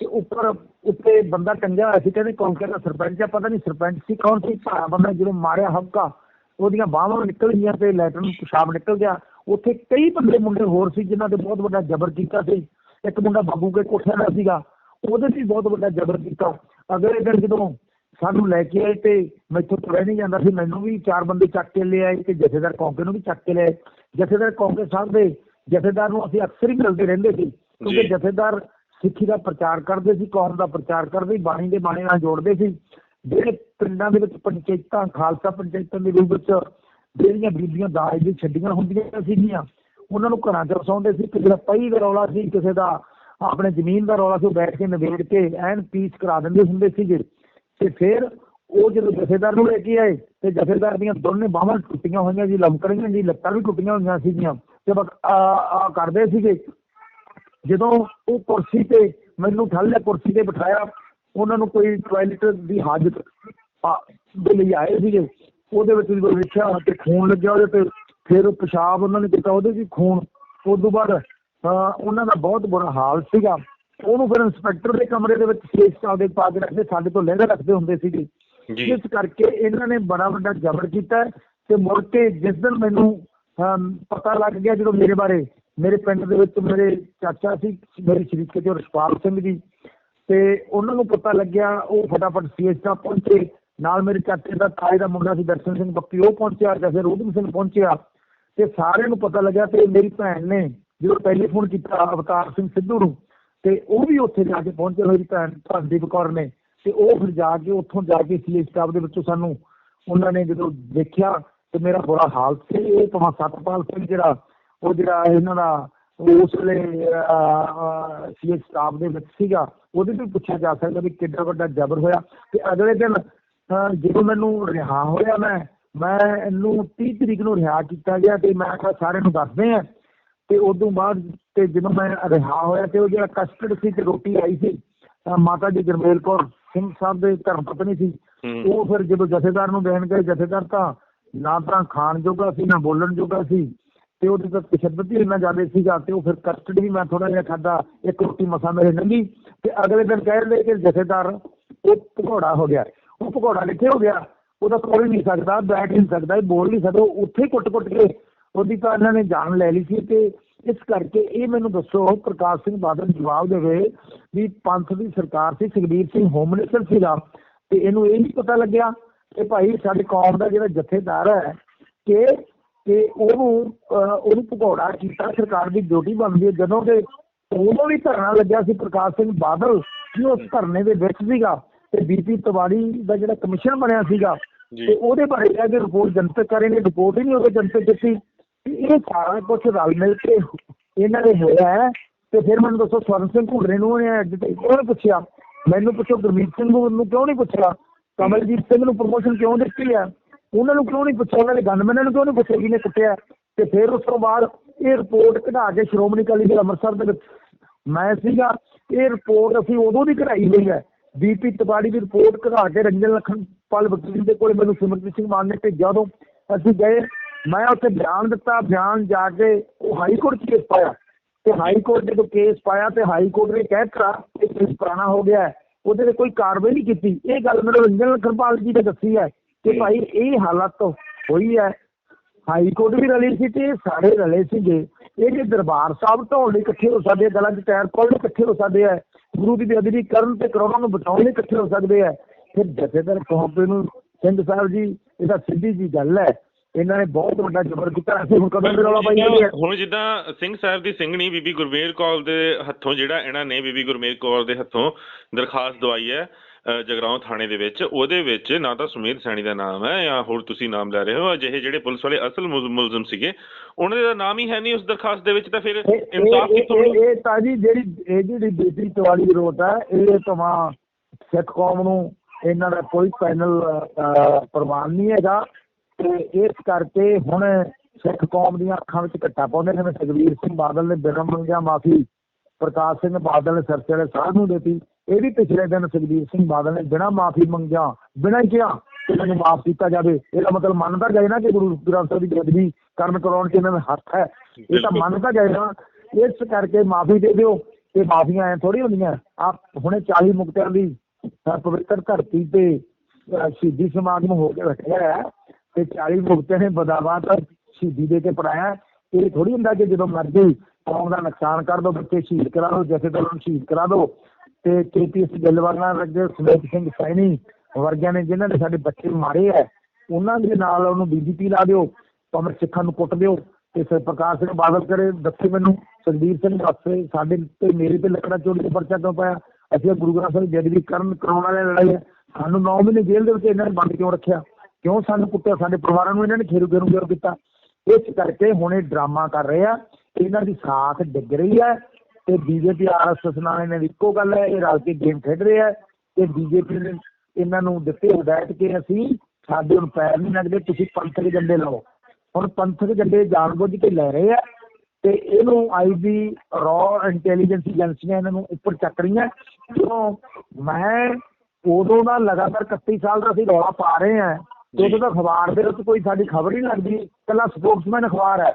ਤੇ ਉੱਪਰ, ਉੱਤੇ ਬੰਦਾ ਟੰਗਿਆ ਹੋਇਆ ਸੀ, ਕਹਿੰਦੇ ਕੌਂਕੇ ਦਾ ਸਰਪੰਚ ਆ, ਪਤਾ ਨਹੀਂ ਸਰਪੰਚ ਸੀ ਕੌਣ ਸੀ, ਭਾਰਾ ਬੰਦਾ ਜਦੋਂ ਮਾਰਿਆ ਹੱਕਾ ਉਹਦੀਆਂ ਬਾਹਾਂ ਨਿਕਲ ਗਈਆਂ ਤੇ ਲੈਟਰ ਨੂੰ ਪਿਸ਼ਾਬ ਨਿਕਲ ਗਿਆ। ਉੱਥੇ ਕਈ ਬੰਦੇ ਮੁੰਡੇ ਹੋਰ ਸੀ ਜਿਨ੍ਹਾਂ ਤੇ ਬਹੁਤ ਵੱਡਾ ਜ਼ਬਰ ਕੀਤਾ ਸੀ। ਇੱਕ ਮੁੰਡਾ ਬਾਬੂ ਕੇ ਕੋਠੇ ਦਾ ਸੀਗਾ ਉਹਦੇ ਵੀ ਬਹੁਤ ਵੱਡਾ ਜ਼ਬਰ ਕੀਤਾ। ਅਗਲੇ ਦਿਨ ਜਦੋਂ ਸਾਨੂੰ ਲੈ ਕੇ ਆਏ ਤੇ ਮੈਥੋਂ ਤੁਰਿਆ ਨਹੀਂ ਜਾਂਦਾ ਸੀ ਮੈਨੂੰ ਵੀ ਚਾਰ ਬੰਦੇ ਚੱਕ ਕੇ ਲੈ ਆਏ ਤੇ ਜਥੇਦਾਰ ਕੌਂਕੇ ਨੂੰ ਵੀ ਚੱਕ ਕੇ ਲੈ ਆਏ। ਜਥੇਦਾਰ ਕੌਂਕੇ ਸਾਹਿਬ ਦੇ ਜਥੇਦਾਰ ਨੂੰ ਅਸੀਂ ਅਕਸਰ ਹੀ ਮਿਲਦੇ ਰਹਿੰਦੇ ਸੀ ਕਿਉਂਕਿ। ਜਥੇਦਾਰ ਸਿੱਖੀ ਦਾ ਪ੍ਰਚਾਰ ਕਰਦੇ ਸੀ ਕੌਮ ਦਾ ਪ੍ਰਚਾਰ ਕਰਦੇ ਸੀ ਬਾਣੀ ਦੇ ਬਾਣੇ ਨਾਲ ਜੋੜਦੇ ਸੀ। ਜਿਹੜੇ ਪਿੰਡਾਂ ਦੇ ਵਿੱਚ ਪੰਚਾਇਤਾਂ ਖਾਲਸਾ ਪੰਚਾਇਤਾਂ ਦੇ ਰੂਪ ਵਿੱਚ ਜਿਹੜੀਆਂ ਬੀਬੀਆਂ ਦਾਜ ਦੀ ਛੱਡੀਆਂ ਹੁੰਦੀਆਂ ਸੀਗੀਆਂ, ਉਹਨਾਂ ਨੂੰ ਘਰਾਂ 'ਚ ਵਸਾਉਂਦੇ ਸੀ, ਕਿਸੇ ਦਾ ਪਈ ਦਾ ਰੌਲਾ ਸੀ, ਕਿਸੇ ਦਾ ਆਪਣੇ ਜ਼ਮੀਨ ਦਾ ਰੌਲਾ ਸੀ ਬੈਠ ਕੇ ਨਿਬੇੜ ਕੇ ਐਨ ਪੀਸ ਕਰਾ ਦਿੰਦੇ ਹੁੰਦੇ ਸੀਗੇ। ਤੇ ਫਿਰ ਉਹ ਜਦੋਂ ਜਥੇਦਾਰ ਨੂੰ ਲੈ ਕੇ ਆਏ, ਤੇ ਜਥੇਦਾਰ ਦੀਆਂ ਦੋਨੇ ਬਾਹਾਂ ਟੁੱਟੀਆਂ ਹੋਈਆਂ ਜੀ ਲਮਕ ਜੀ, ਲੱਤਾਂ ਵੀ ਟੁੱਟੀਆਂ ਹੋਈਆਂ ਸੀਗੀਆਂ। ਤੇ ਬਸ ਆ ਕਰਦੇ ਸੀਗੇ। ਜਦੋਂ ਉਹ ਕੁਰਸੀ ਤੇ ਮੈਨੂੰ ਥੱਲੇ ਕੁਰਸੀ ਤੇ ਬਿਠਾਇਆ, ਉਹਨਾਂ ਨੂੰ ਕੋਈ ਟਾਇਲਟ ਦੀ ਹਾਜਤ ਦੇ ਲਈ ਆਏ ਸੀਗੇ। ਉਹਦੇ ਵਿੱਚ ਜਦੋਂ ਵੇਖਿਆ ਤੇ ਖੂਨ ਲੱਗਿਆ ਉਹਦੇ ਤੇ ਫਿਰ ਉਹ ਪਿਸ਼ਾਬ ਉਹਨਾਂ ਨੇ ਕੀਤਾ ਉਹਦੇ ਵੀ ਖੂਨ। ਉਸ ਤੋਂ ਬਾਅਦ ਉਹਨਾਂ ਦਾ ਬਹੁਤ ਬੁਰਾ ਹਾਲ ਸੀਗਾ। ਉਹਨੂੰ ਫਿਰ ਇੰਸਪੈਕਟਰ ਦੇ ਕਮਰੇ ਦੇ ਵਿੱਚ ਕੇਸ ਚਾਹਦੇ ਪਾ ਕੇ ਰੱਖਦੇ ਸਾਡੇ ਤੋਂ ਲਹਿਦਾ ਰੱਖਦੇ ਹੁੰਦੇ ਸੀਗੇ। ਜੀ। ਇਸ ਕਰਕੇ ਇਹਨਾਂ ਨੇ ਬੜਾ ਵੱਡਾ ਜ਼ਬਰ ਕੀਤਾ ਤੇ ਮੁੜ ਕੇ ਜਿਸ ਦਿਨ ਮੈਨੂੰ ਪਤਾ ਲੱਗ ਗਿਆ ਜਦੋਂ ਮੇਰੇ ਬਾਰੇ ਮੇਰੇ ਪਿੰਡ ਦੇ ਵਿੱਚ ਮੇਰੇ ਚਾਚਾ ਸੀ ਮੇਰੇ ਸ਼ਰੀਕੇ ਤੇ ਰਸ਼ਪਾਲ ਸਿੰਘ ਜੀ। ਤੇ ਉਹਨਾਂ ਨੂੰ ਪਤਾ ਲੱਗਿਆ ਉਹ ਫਟਾਫਟ ਸੀਐਸ ਪਹੁੰਚੇ। ਨਾਲ ਮੇਰੇ ਚਾਚੇ ਦਾ ਤਾਏ ਦਾ ਮੁੰਡਾ ਸੀ ਦਰਸ਼ਨ ਸਿੰਘ ਬੱਕੀ ਉਹ ਪਹੁੰਚਿਆ ਜਾਂ ਫਿਰ ਸਿੰਘ ਪਹੁੰਚਿਆ ਤੇ ਸਾਰਿਆਂ ਨੂੰ ਪਤਾ ਲੱਗਿਆ ਤੇ ਮੇਰੀ ਭੈਣ ਨੇ ਜਦੋਂ ਟੈਲੀਫੋਨ ਕੀਤਾ ਅਵਤਾਰ ਸਿੰਘ ਸਿੱਧੂ ਨੂੰ ਤੇ ਉਹ ਵੀ ਉੱਥੇ ਜਾ ਕੇ ਪਹੁੰਚੇ ਮੇਰੀ ਭੈਣ ਧਰਮਦੀਪ ਕੌਰ ਨੇ ਤੇ ਉਹ ਫਿਰ ਜਾ ਕੇ ਉੱਥੋਂ ਜਾ ਕੇ ਸੀਐਸ ਸਟਾਫ ਦੇ ਵਿੱਚੋਂ ਸਾਨੂੰ ਉਹਨਾਂ ਨੇ ਜਦੋਂ ਦੇਖਿਆ ਤੇ ਮੇਰਾ ਬੁਰਾ ਹਾਲ ਸੀ, ਇਹ ਭਾਵੇਂ ਸਤਪਾਲ ਸਿੰਘ ਜਿਹੜਾ, ਉਹ ਜਿਹੜਾ ਇਹਨਾਂ ਦਾ ਉਸ ਵੇਲੇ ਸੀਐਸ ਸਟਾਫ ਦੇ ਵਿੱਚ ਸੀਗਾ, ਉਹਦੇ ਤੋਂ ਪੁੱਛਿਆ ਜਾ ਸਕਦਾ ਵੀ ਕਿੰਨਾ ਵੱਡਾ ਜ਼ਬਰ ਹੋਇਆ ਤੇ ਅਗਲੇ ਦਿਨ ਜਦੋਂ ਮੈਨੂੰ ਰਿਹਾ ਹੋਇਆ ਮੈਂ ਮੈਂ ਇਹਨੂੰ 30 ਤਰੀਕ ਨੂੰ ਰਿਹਾ ਕੀਤਾ ਗਿਆ ਤੇ ਮੈਂ ਕਿਹਾ ਸਾਰਿਆਂ ਨੂੰ ਦੱਸਦੇ ਆ ਤੇ ਉਦੋਂ ਬਾਅਦ ਤੇ ਜਦੋਂ ਮੈਂ ਰਿਹਾ ਹੋਇਆ ਤੇ ਉਹ ਜਿਹੜਾ ਕਸਟਡ ਸੀ ਤੇ ਰੋਟੀ ਆਈ ਸੀ ਮਾਤਾ ਜੀ ਗੁਰਮੇਲ ਕੌਰ ਸਿੰਘ ਸਾਹਿਬ ਦੇ ਧਰਮ ਪਤਨੀ ਸੀ ਉਹ ਫਿਰ ਜਦੋਂ ਜਥੇਦਾਰ ਨੂੰ ਦੇਣ ਗਏ ਜਥੇਦਾਰ ਤਾਂ ਨਾ ਤਾਂ ਖਾਣ ਜੋਗਾ ਸੀ ਨਾ ਬੋਲਣ ਜੋਗਾ ਸੀ ਤੇ ਉਹਦੇ ਤਾਂ ਤਸ਼ੱਦਦ ਹੀ ਇੰਨਾ ਜ਼ਿਆਦਾ ਸੀਗਾ ਤੇ ਉਹ ਫਿਰ ਕਸਟਡ ਵੀ ਮੈਂ ਥੋੜਾ ਜਿਹਾ ਖਾਦਾ ਇੱਕ ਰੋਟੀ ਮਸਾ ਮੇਰੇ ਲੰਗੀ ਤੇ ਅਗਲੇ ਦਿਨ ਕਹਿ ਰਹੇ ਕਿ ਜਥੇਦਾਰ ਉਹ ਭਗੌੜਾ ਹੋ ਗਿਆ। ਉਹ ਭਗੌੜਾ ਕਿੱਥੇ ਹੋ ਗਿਆ? ਉਹ ਤਾਂ ਤੋੜ ਹੀ ਨਹੀਂ ਸਕਦਾ ਬੈਠ ਨਹੀਂ ਸਕਦਾ ਬੋਲ ਨਹੀਂ ਸਕਦਾ ਉੱਥੇ ਕੁੱਟ-ਕੁੱਟ ਕੇ ਉਹਦੀ ਤਾਂ ਇਹਨਾਂ ਨੇ ਜਾਨ ਲੈ ਲਈ ਸੀ ਤੇ ਇਸ ਕਰਕੇ ਇਹ ਮੈਨੂੰ ਦੱਸੋ ਪ੍ਰਕਾਸ਼ ਸਿੰਘ ਬਾਦਲ ਜਵਾਬ ਦੇਵੇ ਵੀ ਪੰਥ ਦੀ ਸਰਕਾਰ ਸੀ ਸੁਖਬੀਰ ਸਿੰਘ ਹੋਮ ਮਿਨਿਸਟਰ ਸੀਗਾ ਤੇ ਇਹਨੂੰ ਇਹ ਨਹੀਂ ਪਤਾ ਲੱਗਿਆ ਕਿ ਭਾਈ ਸਾਡੀ ਕੌਮ ਦਾ ਜਿਹੜਾ ਜਥੇਦਾਰ ਹੈ ਕਿ ਕਿ ਉਹਨੂੰ ਅਹ, ਉਹਨੂੰ ਭਗੌੜਾ ਕੀਤਾ ਸਰਕਾਰ ਦੀ ਡਿਊਟੀ ਬਣਦੀ ਹੈ। ਜਦੋਂ ਕਿ ਉਦੋਂ ਵੀ ਧਰਨਾ ਲੱਗਿਆ ਸੀ ਪ੍ਰਕਾਸ਼ ਸਿੰਘ ਬਾਦਲ ਕਿ ਉਸ ਧਰਨੇ ਦੇ ਵਿੱਚ ਸੀਗਾ। ਤੇ ਬੀਪੀ ਤਿਵਾੜੀ ਦਾ ਜਿਹੜਾ ਕਮਿਸ਼ਨ ਬਣਿਆ ਸੀਗਾ ਜੀ। ਤੇ ਉਹਦੇ ਬਾਰੇ ਕਹਿ ਕੇ ਰਿਪੋਰਟ ਜਨਤਕ ਕਰੇਂਗੇ ਰਿਪੋਰਟ ਹੀ ਨਹੀਂ ਉਹਦੇ ਜਨਤਕ ਦਿੱਤੀ। ਇਹ ਸਾਰਾ ਕੁਝ ਰਲ ਮਿਲ ਕੇ ਇਹਨਾਂ ਦੇ ਹੋਇਆ ਹੈ। ਤੇ ਫਿਰ ਮੈਨੂੰ ਦੱਸੋ ਸਵਰਨ ਸਿੰਘ ਘੁੰਡਰੇ ਨੂੰ ਉਹਨੇ ਪੁੱਛਿਆ? ਮੈਨੂੰ ਪੁੱਛੋ ਗੁਰਮੀਤ ਸਿੰਘ ਨੂੰ ਨੂੰ ਕਿਉਂ ਨਹੀਂ ਪੁੱਛਿਆ? ਕਮਲਜੀਤ ਸਿੰਘ ਨੂੰ ਪ੍ਰਮੋਸ਼ਨ ਕਿਉਂ ਦਿੱਤੀ ਹੈ? ਉਹਨਾਂ ਨੂੰ ਕਿਉਂ ਨਹੀਂ ਪੁੱਛਿਆ? ਉਹਨਾਂ ਦੇ ਗਨਮੈਨਾਂ ਨੂੰ ਕਿਉਂ ਨਹੀਂ ਪੁੱਛਿਆ ਕਿਹਨੇ ਕੁੱਟਿਆ? ਤੇ ਫਿਰ ਉਸ ਤੋਂ ਬਾਅਦ ਇਹ ਰਿਪੋਰਟ ਕਢਾ ਕੇ ਸ਼੍ਰੋਮਣੀ ਅਕਾਲੀ ਦਲ ਅੰਮ੍ਰਿਤਸਰ ਦੇ ਵਿੱਚ ਮੈਂ ਸੀਗਾ। ਇਹ ਰਿਪੋਰਟ ਅਸੀਂ ਉਦੋਂ ਦੀ ਕਢਾਈ ਹੋਈ ਹੈ। ਬੀਪੀ ਤਿਵਾੜੀ ਦੀ ਰਿਪੋਰਟ ਕਢਾ ਕੇ ਰੰਜਨ ਲਖਨਪਾਲ ਵਕੀਲ ਦੇ ਕੋਲ ਮੈਨੂੰ ਸਿਮਰਜੀਤ ਸਿੰਘ ਮਾਨ ਨੇ ਭੇਜਿਆ ਉਦੋਂ। ਅਸੀਂ ਗਏ, ਮੈਂ ਉੱਥੇ ਬਿਆਨ ਦਿੱਤਾ, ਬਿਆਨ ਜਾ ਕੇ ਉਹ ਹਾਈ ਕੋਰਟ 'ਚ ਕੇਸ ਪਾਇਆ। ਤੇ ਹਾਈ ਕੋਰਟ ਜਦੋਂ ਕੇਸ ਪਾਇਆ ਤੇ ਹਾਈ ਕੋਰਟ ਨੇ ਕਹਿ ਦਿੱਤਾ ਇਹ ਕੇਸ ਪੁਰਾਣਾ ਹੋ ਗਿਆ ਹੈ। ਉਹਦੇ ਤੇ ਕੋਈ ਕਾਰਵਾਈ ਨਹੀਂ ਕੀਤੀ। ਇਹ ਗੱਲ ਮੈਨੂੰ ਰੰਜਨ ਲਖਨਪਾਲ ਜੀ ਨੇ ਦੱਸੀ ਹੈ ਕਿ ਭਾਈ ਇਹ ਹਾਲਤ ਹੋਈ ਹੈ। ਹਾਈ ਕੋਰਟ ਵੀ ਰਲੀ ਸੀ ਤੇ ਇਹ ਸਾਰੇ ਰਲੇ ਸੀਗੇ। ਇਹ ਜੇ ਦਰਬਾਰ ਸਾਹਿਬ ਢੋਲ ਇਕੱਠੇ ਹੋ ਸਕਦੇ ਆ, ਗਲਾਂ 'ਚ ਟਾਇਰ ਪਾਉਣ ਇਕੱਠੇ ਹੋ ਸਕਦੇ ਆ ਗੁਰੂ ਦੀ ਬੇਅਦਬੀ ਕਰਨ ਤੇ ਕਰੋਨਾ ਨੂੰ ਬਚਾਉਣ ਲਈ ਇਕੱਠੇ ਹੋ ਸਕਦੇ ਆ। ਫਿਰ ਜਥੇਦਾਰ ਕੌਮਪੇ ਨੂੰ ਸਿੰਘ ਸਾਹਿਬ ਜੀ, ਇਹ ਤਾਂ ਸਿੱਧੀ ਜੀ ਗੱਲ ਹੈ। ਇਹਨਾਂ ਨੇ ਬਹੁਤ ਵੱਡਾ ਜ਼ਬਰ ਕੀਤਾ। ਅਸੀਂ ਹੁਣ ਕਦੋਂ ਦੇ ਰੌਲਾ ਪਾਈ ਜਾਂਦੇ ਹੁਣ ਜਿੱਦਾਂ ਸਿੰਘ ਸਾਹਿਬ ਦੀ ਸਿੰਘਣੀ ਬੀਬੀ ਗੁਰਮੇਲ ਕੌਰ ਦੇ ਹੱਥੋਂ ਜਿਹੜਾ ਇਹਨਾਂ ਨੇ ਬੀਬੀ ਗੁਰਮੇਲ ਕੌਰ ਦੇ ਹੱਥੋਂ ਦਰਖਾਸਤ ਦਵਾਈ ਹੈ ਜਗਰਾਉਂ ਥਾਣੇ ਦੇ ਵਿੱਚ ਉਹਦੇ ਵਿੱਚ ਨਾ ਤਾਂ ਸੁਮੇਧ ਸੈਣੀ ਦਾ ਨਾਮ ਹੈ ਜਾਂ ਹੋਰ ਤੁਸੀਂ ਨਾਮ ਲੈ ਰਹੇ ਹੋ ਅਜਿਹੇ ਜਿਹੜੇ ਪੁਲਿਸ ਵਾਲੇ ਅਸਲ ਮੁਲ- ਮੁਲਜ਼ਮ ਸੀਗੇ ਉਹਨਾਂ ਦਾ ਨਾਮ ਹੀ ਹੈ ਨਹੀਂ ਉਸ ਦਰਖਾਸਤ ਦੇ ਵਿੱਚ ਤਾਂ ਫਿਰ ਇਨਸਾਫ ਕਿੱਥੋਂ ਇਹ- ਤਾਂ ਜੀ ਜਿਹੜੀ ਇਹ ਜਿਹੜੀ ਬੇਟੀ ਤਵਾਲੀ ਵਿਰੋਧ ਹੈ ਇਹ ਤਮਾ ਸਿੱਖ ਕੌਮ ਨੂੰ ਇਹਨਾਂ ਦਾ ਕੋਈ ਪੈਨਲ ਪ੍ਰਵਾਨ ਨਹੀਂ ਹੈਗਾ ਤੇ ਇਸ ਕਰਕੇ ਹੁਣ ਸਿੱਖ ਕੌਮ ਦੀਆਂ ਅੱਖਾਂ ਵਿੱਚ ਘੱਟਾ ਪਾਉਂਦੇ ਨੇ ਸੁਖਬੀਰ ਸਿੰਘ ਬਾਦਲ ਨੇ ਬਿਨਾਂ ਮੰਗਿਆ ਮਾਫੀ ਪ੍ਰਕਾਸ਼ ਸਿੰਘ ਬਾਦਲ ਨੇ ਸਰਸੇ ਵਾਲੇ ਸਾਹਿਬ ਨੂੰ ਦਿੱਤੀ ਇਹ ਵੀ ਪਿਛਲੇ ਦਿਨ ਸੁਖਬੀਰ ਸਿੰਘ ਬਾਦਲ ਨੇ ਬਿਨਾਂ ਮਾਫੀ ਮੰਗਿਆ ਬਿਨਾਂ ਕਿਹਾ ਕਿ ਮੈਨੂੰ ਮਾਫ ਕੀਤਾ ਜਾਵੇ। ਇਹਦਾ ਮਤਲਬ ਮੰਨਦਾ ਜਾਏ ਨਾ ਕਿ ਗੁਰੂ ਗ੍ਰੰਥ ਸਾਹਿਬ ਦੀ ਬੇਅਦਬੀ ਕਰਨ ਕਰਾਉਣ 'ਚ ਇਹਨਾਂ ਦਾ ਹੱਥ ਹੈ। ਇਹ ਤਾਂ ਮੰਨਦਾ ਜਾਏ ਨਾ ਇਸ ਕਰਕੇ ਮਾਫੀ ਦੇ ਦਿਓ। ਤੇ ਮਾਫੀਆਂ ਐ ਥੋੜੀ ਹੁੰਦੀਆਂ। ਆ ਹੁਣੇ 40 ਮੁਕਤਿਆਂ ਦੀ ਪਵਿੱਤਰ ਧਰਤੀ ਤੇ ਅ, ਸ਼ਹੀਦੀ ਸਮਾਗਮ ਹੋ ਕੇ ਰੱਖਿਆ ਹੈ ਤੇ 40 ਮੁਕਤਿਆਂ ਨੇ ਬਦਾਵਾ ਤਾਂ ਸ਼ਹੀਦੀ ਦੇ ਕੇ ਪੜਾਇਆ ਇਹ ਥੋੜੀ ਹੁੰਦਾ ਕਿ ਜਦੋਂ ਮਰਜ਼ੀ ਕੌਮ ਦਾ ਨੁਕਸਾਨ ਕਰ ਦੋ ਬੱਚੇ ਸ਼ਹੀਦ ਕਰਾ ਦਿਓ ਜਥੇਦਾਰਾਂ ਨੂੰ ਸ਼ਹੀਦ ਕਰਾ ਦੋ ਤੇ ਕੇਪੀਐਸ ਗਿੱਲਵਾਲ ਨਾਲ ਰੱਜੇ ਸਿੰਘ ਸੈਣੀ ਵਰਗਿਆਂ ਨੇ ਜਿਨ੍ਹਾਂ ਨੇ ਸਾਡੇ ਬੱਚੇ ਮਾਰੇ ਹੈ ਉਹਨਾਂ ਦੇ ਨਾਲ ਉਹਨੂੰ ਡੀਜੀਪੀ ਲਾ ਦਿਓ ਭਾਵੇਂ ਸਿੱਖਾਂ ਨੂੰ ਕੁੱਟ ਦਿਓ ਤੇ ਫਿਰ ਪ੍ਰਕਾਸ਼ ਸਿੰਘ ਬਾਦਲ ਕਰੇ, ਦੱਸੇ ਮੈਨੂੰ, ਸੁਖਬੀਰ ਸਿੰਘ ਦੱਸੇ, ਸਾਡੇ ਤੇ ਮੇਰੇ ਤੇ ਲੱਕੜਾ ਚੋਰੀ ਦਾ ਪਰਚਾ ਕਿਉਂ ਪਾਇਆ? ਅਸੀਂ ਗੁਰੂ ਗ੍ਰੰਥ ਸਾਹਿਬ ਦੀ ਕਰਨ ਕਰਾਉਣ ਵਾਲੇ ਲੜਾਈ ਹੈ ਸਾਨੂੰ 9 ਮਹੀਨੇ ਜੇਲ੍ਹ ਦੇ ਵਿੱਚ ਇਹਨਾਂ ਨੇ ਬੰਦ ਕਿਉਂ ਰੱਖਿਆ? ਕਿਉਂ ਸਾਨੂੰ ਕੁੱਟਿਆ? ਸਾਡੇ ਪਰਿਵਾਰਾਂ ਨੂੰ ਇਹਨਾਂ ਨੇ ਖੇਰੂ ਖੇਰੂ ਕਿਉਂ ਕੀਤਾ। ਇਸ ਕਰਕੇ ਹੁਣ ਇਹ ਡਰਾਮਾ ਕਰ ਰਹੇ ਆ ਇਹਨਾਂ ਦੀ ਸਾਖ ਡਿੱਗ ਰਹੀ ਹੈ ਤੇ ਬੀਜੇਪੀ ਆਰਐਸਐਸ ਨਾਲ ਇਹਨਾਂ ਦੀ ਇੱਕੋ ਗੱਲ ਹੈ ਇਹ ਰਲ ਕੇ ਗੇਮ ਖੇਡ ਰਹੇ ਆ ਤੇ ਬੀਜੇਪੀ ਨੇ ਇਹਨਾਂ ਨੂੰ ਦਿੱਤੇ ਹਦਾਇਤ ਕਿ ਅਸੀਂ ਸਾਡੇ ਹੁਣ ਪੈਰ ਨਹੀਂ ਲੱਗਦੇ ਤੁਸੀਂ ਪੰਥਕ ਝੰਡੇ ਲਾਓ। ਹੁਣ ਪੰਥਕ ਝੰਡੇ ਜਾਣਬੁੱਝ ਕੇ ਲੈ ਰਹੇ ਆ ਤੇ ਇਹਨੂੰ ਆਈਬੀ ਰॉ ਇੰਟੈਲੀਜੈਂਸ ਏਜੰਸੀਆਂ ਇਹਨਾਂ ਨੂੰ ਉੱਪਰ ਚੱਕ ਰਹੀਆਂ। ਕਿਉਂ? ਮੈਂ ਉਦੋਂ ਦਾ ਲਗਾਤਾਰ 31 ਸਾਲ ਦਾ ਅਸੀਂ ਰੌਲਾ ਪਾ ਰਹੇ ਆ ਤੇ ਉਦੋਂ ਦਾ ਅਖਬਾਰ ਦੇ ਵਿੱਚ ਕੋਈ ਸਾਡੀ ਖਬਰ ਨਹੀਂ ਲੱਗਦੀ ਕੱਲਾ ਸਪੋਕਸਮੈਨ ਅਖਬਾਰ ਹੈ।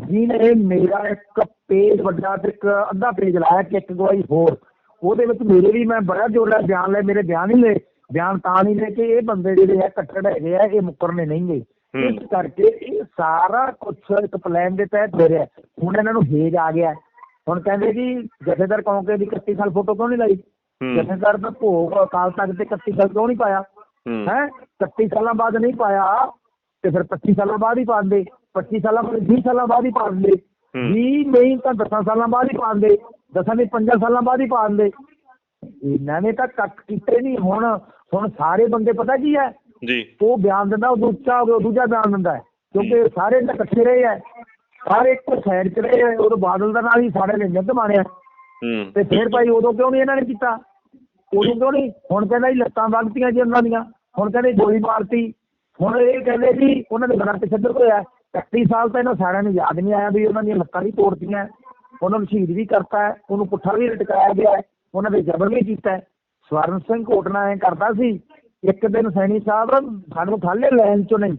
ਜਿਹਨੇ ਮੇਰਾ ਇੱਕ ਪੇਜ ਵੱਡਾ ਤੇ ਇੱਕ ਅੱਧਾ ਪੇਜ ਲਾਇਆ ਕਿ ਇੱਕ ਗਵਾਹੀ ਹੋਰ ਉਹਦੇ ਵਿੱਚ ਮੇਰੇ ਵੀ ਮੈਂ ਬੜਾ ਜ਼ੋਰ ਨਾਲ ਬਿਆਨ ਲਏ ਮੇਰੇ ਬਿਆਨ ਹੀ ਲਏ। ਬਿਆਨ ਤਾਂ ਨਹੀਂ ਲਏ ਕਿ ਇਹ ਬੰਦੇ ਜਿਹੜੇ ਆ ਕੱਟੜ ਹੈਗੇ ਆ ਇਹ ਮੁੱਕਰਨੇ ਨਹੀਂਗੇ ਹੂੰ। ਇਸ ਕਰਕੇ ਇਹ ਸਾਰਾ ਕੁਝ ਇੱਕ ਪਲਾਨ ਦੇ ਤਹਿਤ ਹੋ ਰਿਹਾ। ਹੁਣ ਇਹਨਾਂ ਨੂੰ ਹੇਜ ਆ ਗਿਆ। ਹੁਣ ਕਹਿੰਦੇ ਜੀ ਜਥੇਦਾਰ ਕੌਂਕੇ ਦੀ 31 ਸਾਲ ਫੋਟੋ ਕਿਉਂ ਨਹੀਂ ਲਾਈ? ਜਥੇਦਾਰ ਦਾ ਭੋਗ ਅਕਾਲ ਤਖਤ ਤੇ 31 ਸਾਲ ਕਿਉਂ ਨਹੀਂ ਪਾਇਆ? ਹੂੰ। ਹੈ? 31 ਸਾਲਾਂ ਬਾਅਦ ਨਹੀਂ ਪਾਇਆ। ਤੇ ਫਿਰ 25 ਸਾਲਾਂ ਬਾਅਦ ਹੀ ਪਾਉਂਦੇ। 25 ਸਾਲਾਂ ਬਾਅਦ 20 ਸਾਲਾਂ ਬਾਅਦ ਹੀ ਪਾਉਂਦੇ। ਹੂੰ। 20 ਨਹੀਂ ਤਾਂ 10 ਸਾਲਾਂ ਬਾਅਦ ਹੀ ਪਾਉਂਦੇ। 10 ਨਹੀਂ 5 ਸਾਲਾਂ ਬਾਅਦ ਹੀ ਪਾਉਂਦੇ। ਇਹਨਾਂ ਨੇ ਤਾਂ ਕੱਟ ਕੀਤੇ ਨਹੀਂ। ਹੁਣ ਹੁਣ ਸਾਰੇ ਬੰਦੇ ਪਤਾ ਕੀ ਹੈ? ਜੀ। ਉਹ ਬਿਆਨ ਦਿੰਦਾ ਉਹ ਦੂਜਾ ਉਹ ਦੂਜਾ ਬਿਆਨ ਦਿੰਦਾ ਕਿਉਂਕਿ ਸਾਰੇ ਤਾਂ ਇਕੱਠੇ ਰਹੇ ਹੈ। ਸਾਰੇ ਇੱਕੋ ਸਾਈਡ 'ਚ ਰਹੇ ਹੈ। ਉਹ ਬਾਦਲ ਦਾ ਨਾਲ ਹੀ ਸਾਰੇ ਨੇ ਨਿੱਧ ਮਾਰਿਆ। ਹੂੰ। ਤੇ ਫਿਰ ਭਾਈ ਉਦੋਂ ਕਿਉਂ ਨਹੀਂ ਇਹਨਾਂ ਨੇ ਕੀਤਾ? ਉਦੋਂ ਕਿਉਂ ਨਹੀਂ? ਹੁਣ ਕਹਿੰਦਾ ਜੀ ਲੱਤਾਂ ਵਗਦੀਆਂ ਜੀ ਉਹਨਾਂ ਦੀਆਂ। ਹੁਣ ਕਹਿੰਦੇ ਗੋਲੀ ਮਾਰਤੀ। ਹੁਣ ਇਹ ਕਹਿੰਦੇ ਜੀ ਉਹਨਾਂ ਦੇ ਬਣਾ ਤਸ਼ੱਦਦ ਹੋਇਆ। 31 ਸਾਲ ਤਾਂ ਇਹਨਾਂ ਸਾਰਿਆਂ ਨੂੰ ਯਾਦ ਨਹੀਂ ਆਇਆ ਵੀ ਉਹਨਾਂ ਦੀਆਂ ਲੱਤਾਂ ਵੀ ਤੋੜਤੀਆਂ। ਉਹਨਾਂ ਨੂੰ ਸ਼ਹੀਦ ਵੀ ਕਰਤਾ ਹੈ ਉਹਨੂੰ ਪੁੱਠਾ ਵੀ ਲਟਕਾਇਆ ਗਿਆ ਉਹਨਾਂ ਦੇ ਜ਼ਬਰ ਵੀ ਕੀਤਾ ਸਵਰਨ ਸਿੰਘ ਕੋਟਨਾ ਐ ਕਰਦਾ ਸੀ ਇੱਕ ਦਿਨ ਸੈਣੀ ਸਾਹਿਬ ਸਾਨੂੰ ਖਾਲੇ ਲੈਣ ਚੋਂ ਨਹੀਂ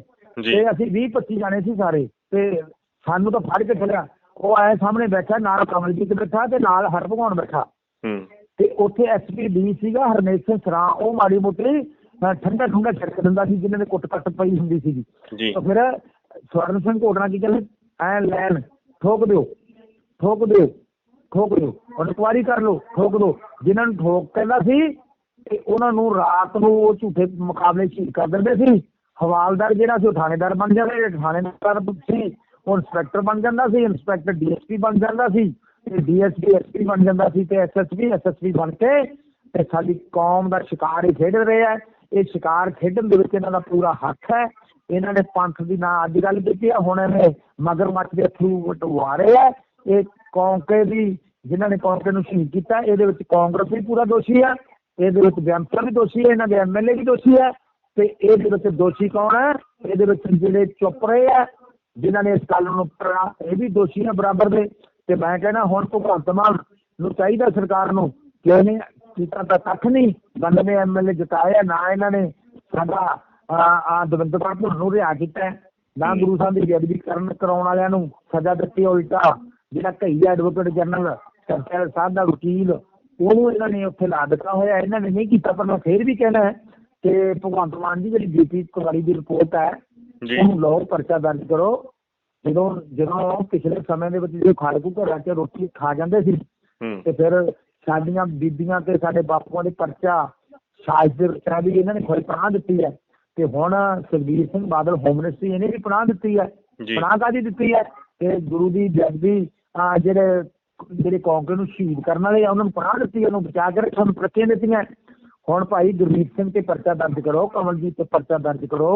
ਤੇ ਅਸੀਂ 20 25 ਜਾਣੇ ਸੀ ਸਾਰੇ ਤੇ ਸਾਨੂੰ ਤਾਂ ਫੜ ਕੇ ਚਲਿਆ ਉਹ ਆਏ ਸਾਹਮਣੇ ਬੈਠਾ ਨਾਲ ਕਮਲਜੀਤ ਬੈਠਾ ਤੇ ਨਾਲ ਹਰ ਭਗਵਾਨ ਬੈਠਾ। ਹੂੰ। ਤੇ ਉੱਥੇ ਐਸਪੀ ਡੀ ਸੀਗਾ ਹਰਨੇਕ ਸਿੰਘ ਸਰਾਂ ਉਹ ਮਾੜੀ ਮੋਟੀ ਠੰਡਾ ਠੰਡਾ ਛਿੜਕ ਦਿੰਦਾ ਸੀ ਜਿਨ੍ਹਾਂ ਦੇ ਕੁੱਟ ਕੱਟ ਪਈ ਹੁੰਦੀ ਸੀਗੀ। ਜੀ। ਤਾਂ ਫਿਰ ਸਵਰਨ ਸਿੰਘ ਘੋੜਨਾ ਕੀ ਕਹਿੰਦੇ? ਐ ਲੈਣ ਠੋਕ ਦਿਓ ਠੋਕ ਦਿਓ ਠੋਕ ਦਿਓ ਇਨਕੁਆਰੀ ਕਰ ਲਓ ਠੋਕ ਦਿਓ। ਜਿਨ੍ਹਾਂ ਨੂੰ ਠੋਕ ਕਹਿੰਦਾ ਸੀ ਤੇ ਉਹਨਾਂ ਨੂੰ ਰਾਤ ਨੂੰ ਉਹ ਝੂਠੇ ਮੁਕਾਬਲੇ ਸ਼ਹੀਦ ਕਰ ਦਿੰਦੇ ਸੀ। ਹਵਾਲਦਾਰ ਜਿਹੜਾ ਸੀ ਉਹ ਥਾਣੇਦਾਰ ਬਣ ਜਾਂਦਾ ਜਿਹੜਾ ਥਾਣੇਦਾਰ ਸੀ ਉਹ ਇੰਸਪੈਕਟਰ ਬਣ ਜਾਂਦਾ ਸੀ ਇੰਸਪੈਕਟਰ ਡੀਐਸਪੀ ਬਣ ਜਾਂਦਾ ਸੀ ਤੇ ਡੀਐਸਪੀ ਐਸਪੀ ਬਣ ਜਾਂਦਾ ਸੀ ਤੇ ਐਸਐਸਪੀ ਐਸਐਸਪੀ ਬਣ ਕੇ ਤੇ ਸਾਡੀ ਕੌਮ ਦਾ ਸ਼ਿਕਾਰ ਹੀ ਖੇਡ ਰਹੇ ਆ ਇਹ ਸ਼ਿਕਾਰ ਖੇਡਣ ਦੇ ਵਿੱਚ ਇਹਨਾਂ ਦਾ ਪੂਰਾ ਹੱਕ ਹੈ। ਇਹਨਾਂ ਨੇ ਪੰਥ ਦੀ ਨਾਂ ਅੱਜ ਗੱਲ ਕੀਤੀ ਆ, ਹੁਣ ਇਹਨੇ ਮਗਰਮੱਛ ਦੇ ਥਰੂ ਵਟਵਾ ਆ। ਇਹ ਕੌਂਕੇ ਦੀ, ਜਿਨ੍ਹਾਂ ਨੇ ਕੌਂਕੇ ਨੂੰ ਸ਼ਹੀਦ ਕੀਤਾ, ਇਹਦੇ ਵਿੱਚ ਕਾਂਗਰਸ ਵੀ ਪੂਰਾ ਦੋਸ਼ੀ ਆ, ਇਹਦੇ ਵਿੱਚ ਬੈਂਸਰ ਵੀ ਦੋਸ਼ੀ ਹੈ ਇਹਨਾਂ ਦੇ ਐਮਐਲਏ ਵੀ ਦੋਸ਼ੀ ਹੈ ਤੇ ਇਹਦੇ ਵਿੱਚ ਦੋਸ਼ੀ ਕੌਣ ਹੈ ਇਹਦੇ ਵਿੱਚ ਜਿਹੜੇ ਚੁੱਪ ਰਹੇ ਆ, ਜਿਨ੍ਹਾਂ ਨੇ ਇਸ ਗੱਲ ਨੂੰ ਇਹ ਵੀ ਦੋਸ਼ੀ ਨੇ ਬਰਾਬਰ ਦੇ। ਤੇ ਮੈਂ ਕਹਿੰਦਾ ਹੁਣ ਭਗਵੰਤ ਮਾਨ ਨੂੰ ਚਾਹੀਦਾ ਸਰਕਾਰ ਨੂੰ ਕਿ ਇਹਨੇ ਕੀਤਾ ਤਾਂ ਕੱਖ ਨਹੀਂ। ਬੰਦ ਨੇ ਐਮਐਲਏ ਜਿਤਾਇਆ ਨਾ ਇਹਨਾਂ ਨੇ ਸਾਡਾ ਆ ਦਵਿੰਦਰ ਨੂੰ ਰਿਹਾ ਕੀਤਾ ਨਾ ਗੁਰੂ ਸਾਹਿਬ ਦੀ ਬੇਅਦਬੀ ਕਰਨ ਕਰਾਉਣ ਵਾਲਿਆਂ ਨੂੰ ਸਜ਼ਾ ਦਿੱਤੀ ਉਲਟਾ। ਜਿਹੜਾ ਕਈ ਐਡਵੋਕੇਟ ਜਨਰਲ ਸਰਕਾਰ ਸਾਹਿਬ ਦਾ ਵਕੀਲ ਉਹਨੂੰ ਇਹਨਾਂ ਨੇ ਉੱਥੇ ਲਾ ਦਿੱਤਾ ਹੋਇਆ ਇਹਨਾਂ ਨੇ ਨਹੀਂ ਕੀਤਾ ਪਰ ਮੈਂ ਫੇਰ ਵੀ ਕਹਿਣਾ ਹੈ ਕਿ ਭਗਵੰਤ ਮਾਨ ਦੀ ਜਿਹੜੀ ਬੀਪੀ ਕੁਮਾਰੀ ਦੀ ਰਿਪੋਰਟ ਹੈ ਜੀ। ਉਹਨੂੰ ਲਾਹੌਰ ਪਰਚਾ ਦਰਜ ਕਰੋ। ਜਦੋਂ ਜਦੋਂ ਪਿਛਲੇ ਸਮੇਂ ਦੇ ਵਿੱਚ ਜਦੋਂ ਖਾੜਕੂ ਘਰਾਂ 'ਚ ਰੋਟੀ ਖਾ ਜਾਂਦੇ ਸੀ ਤੇ ਫਿਰ ਸਾਡੀਆਂ ਬੀਬੀਆਂ ਤੇ ਸਾਡੇ ਬਾਪੂਆਂ ਦੇ ਪਰਚਾ ਸਾਜ ਦੇ ਆ ਵੀ ਇਹਨਾਂ ਨੇ ਖੋਈ ਪਨਾਹ ਦਿੱਤੀ ਹੈ। ਤੇ ਹੁਣ ਸੁਖਬੀਰ ਸਿੰਘ ਬਾਦਲ ਹੋਮ ਮਿਨਿਸਟਰੀ ਇਹਨੇ ਵੀ ਪਨਾਹ ਦਿੱਤੀ ਹੈ। ਪਨਾਹ ਕਾਹਦੀ ਦਿੱਤੀ ਹੈ? ਕਿ ਗੁਰੂ ਦੀ ਜਗਦੀ ਜਿਹੜੇ ਜਿਹੜੇ ਕੌਂਕੇ ਨੂੰ ਸ਼ਹੀਦ ਕਰਨ ਵਾਲੇ ਆ ਉਹਨਾਂ ਨੂੰ ਪਨਾਹ ਦਿੱਤੀ ਉਹਨੂੰ ਬਚਾ ਕੇ ਰੱਖਣ ਨੂੰ ਤਰੱਕੀਆਂ ਦਿੱਤੀਆਂ। ਹੁਣ ਭਾਈ ਗੁਰਮੀਤ ਸਿੰਘ ਤੇ ਪਰਚਾ ਦਰਜ ਕਰੋ ਕਮਲਜੀਤ ਤੇ ਪਰਚਾ ਦਰਜ ਕਰੋ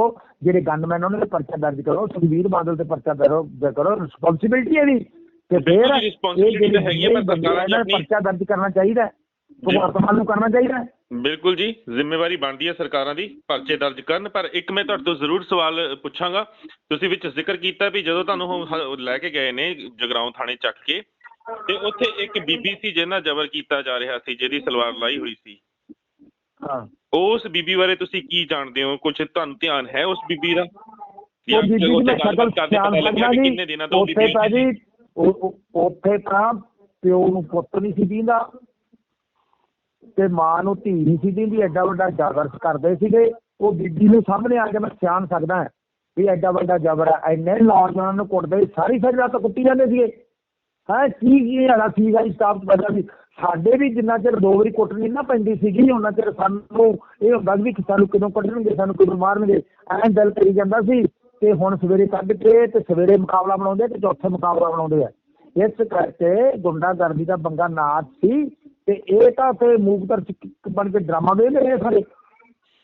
ਜਿਹੜੇ ਗਨਮੈਨ ਉਹਨਾਂ ਦੇ ਪਰਚਾ ਦਰਜ ਕਰੋ ਸੁਖਬੀਰ ਬਾਦਲ ਤੇ ਪਰਚਾ ਦਰਜ ਕਰੋ ਰਿਸਪੌਂਸਿਬਿਲਟੀ ਹੈ ਵੀ ਤੇ ਫਿਰ ਬਿਲਕੁਲ ਜੀ, responsibility ਤਾਂ ਹੈਗੀ ਹੈ, ਸਰਕਾਰਾਂ ਨੇ ਆਪਣੀ- ਪਰਚਾ ਦਰਜ ਕਰਨਾ ਚਾਹੀਦਾ ਹੈ ਭਗਵੰਤ ਮਾਨ ਨੂੰ ਕਰਨਾ ਚਾਹੀਦਾ ਹੈ। ਬਿਲਕੁਲ ਜੀ ਜ਼ਿੰਮੇਵਾਰੀ ਬਣਦੀ ਹੈ ਸਰਕਾਰਾਂ ਦੀ ਪਰਚੇ ਦਰਜ ਕਰਨ ਪਰ ਇੱਕ ਮੈਂ ਤੁਹਾਡੇ ਤੋਂ ਜ਼ਰੂਰ ਸਵਾਲ ਪੁੱਛਾਂਗਾ। ਤੁਸੀਂ ਵਿੱਚ ਜ਼ਿਕਰ ਕੀਤਾ ਵੀ ਜਦੋਂ ਤੁਹਾਨੂੰ ਲੈ ਕੇ ਗਏ ਨੇ ਜਗਰਾਉਂ ਥਾਣੇ ਚੱਕ ਕੇ ਤੇ ਉੱਥੇ ਇੱਕ ਬੀਬੀ ਸੀ ਜਿਹਦੇ ਨਾਲ ਜ਼ਬਰ ਕੀਤਾ ਜਾ ਰਿਹਾ ਸੀ ਜਿਹਦੀ ਸਲਵਾਰ ਲਾਈ ਹੋਈ ਸੀ। ਹਾਂ। ਉਸ ਬੀਬੀ ਬਾਰੇ ਤੁਸੀਂ ਕੀ ਜਾਣਦੇ ਹੋ? ਕੁਝ ਤੁਹਾਨੂੰ ਧਿਆਨ ਹੈ ਉਸ ਬੀਬੀ ਦਾ? ਉਹ ਬੀਬੀ ਦੀ ਸ਼ਕਲ ਕਰਦੇ ਪਤਾ ਲੱਗਿਆ ਕਿੰਨੇ ਦਿਨਾਂ ਤੋਂ ਬੀਬੀ? ਉਹ- ਉੱਥੇ ਤਾਂ ਪਿਓ ਨੂੰ ਪੁੱਤ ਨਹੀਂ ਸੀ ਦੀਂਦਾ ਤੇ ਮਾਂ ਨੂੰ ਧੀ ਨਹੀਂ ਸੀ ਦੀਂਦੀ, ਐਡਾ ਵੱਡਾ ਜਾਗਰਸ ਕਰਦੇ ਸੀਗੇ। ਉਹ ਬੀਬੀ ਨੂੰ ਸਾਹਮਣੇ ਆ ਕੇ ਮੈਂ ਸਿਆਣ ਸਕਦਾ ਵੀ ਐਡਾ ਵੱਡਾ ਜਬਰ ਹੈ ਐਨੇ ਨੌਜਵਾਨਾਂ ਨੂੰ ਕੁੱਟਦੇ ਸਾਰੀ ਸਾਰੀ ਰਾਤ ਕੁੱਟੀ ਜਾਂਦੇ ਸੀਗੇ। ਹੈ, ਕੀ ਕੀ ਹਾਲਾ ਸੀਗਾ ਜੀ ਸਟਾਫ ਬਦਲ ਸੀ ਸਾਡੇ ਵੀ ਜਿੰਨਾ ਚਿਰ ਦੋ ਵਾਰੀ ਕੁੱਟਣੀ ਨਾ ਪੈਂਦੀ ਸੀਗੀ, ਉਹਨਾਂ ਚਿਰ ਸਾਨੂੰ ਇਹ ਹੁੰਦਾ ਸੀ ਵੀ ਕਿ ਸਾਨੂੰ ਕਦੋਂ ਕੱਢਣਗੇ ਸਾਨੂੰ ਕਦੋਂ ਮਾਰਨਗੇ। ਐਂ ਦਿਲ ਕਰੀ ਜਾਂਦਾ ਸੀ। ਤੇ ਹੁਣ ਸਵੇਰੇ ਕੱਢ ਕੇ ਤੇ ਸਵੇਰੇ ਮੁਕਾਬਲਾ ਬਣਾਉਂਦੇ ਤੇ ਚੌਥੇ ਮੁਕਾਬਲਾ ਬਣਾਉਂਦੇ ਆ। ਇਸ ਕਰਕੇ ਗੁੰਡਾਗਰਦੀ ਦਾ ਬੰਗਾ ਨਾਚ ਸੀ ਤੇ ਇਹ ਤਾਂ ਤੇ ਮੂਕਦਰ ਬਣ ਕੇ ਡਰਾਮਾ ਦੇ ਰਹੇ ਸਾਰੇ।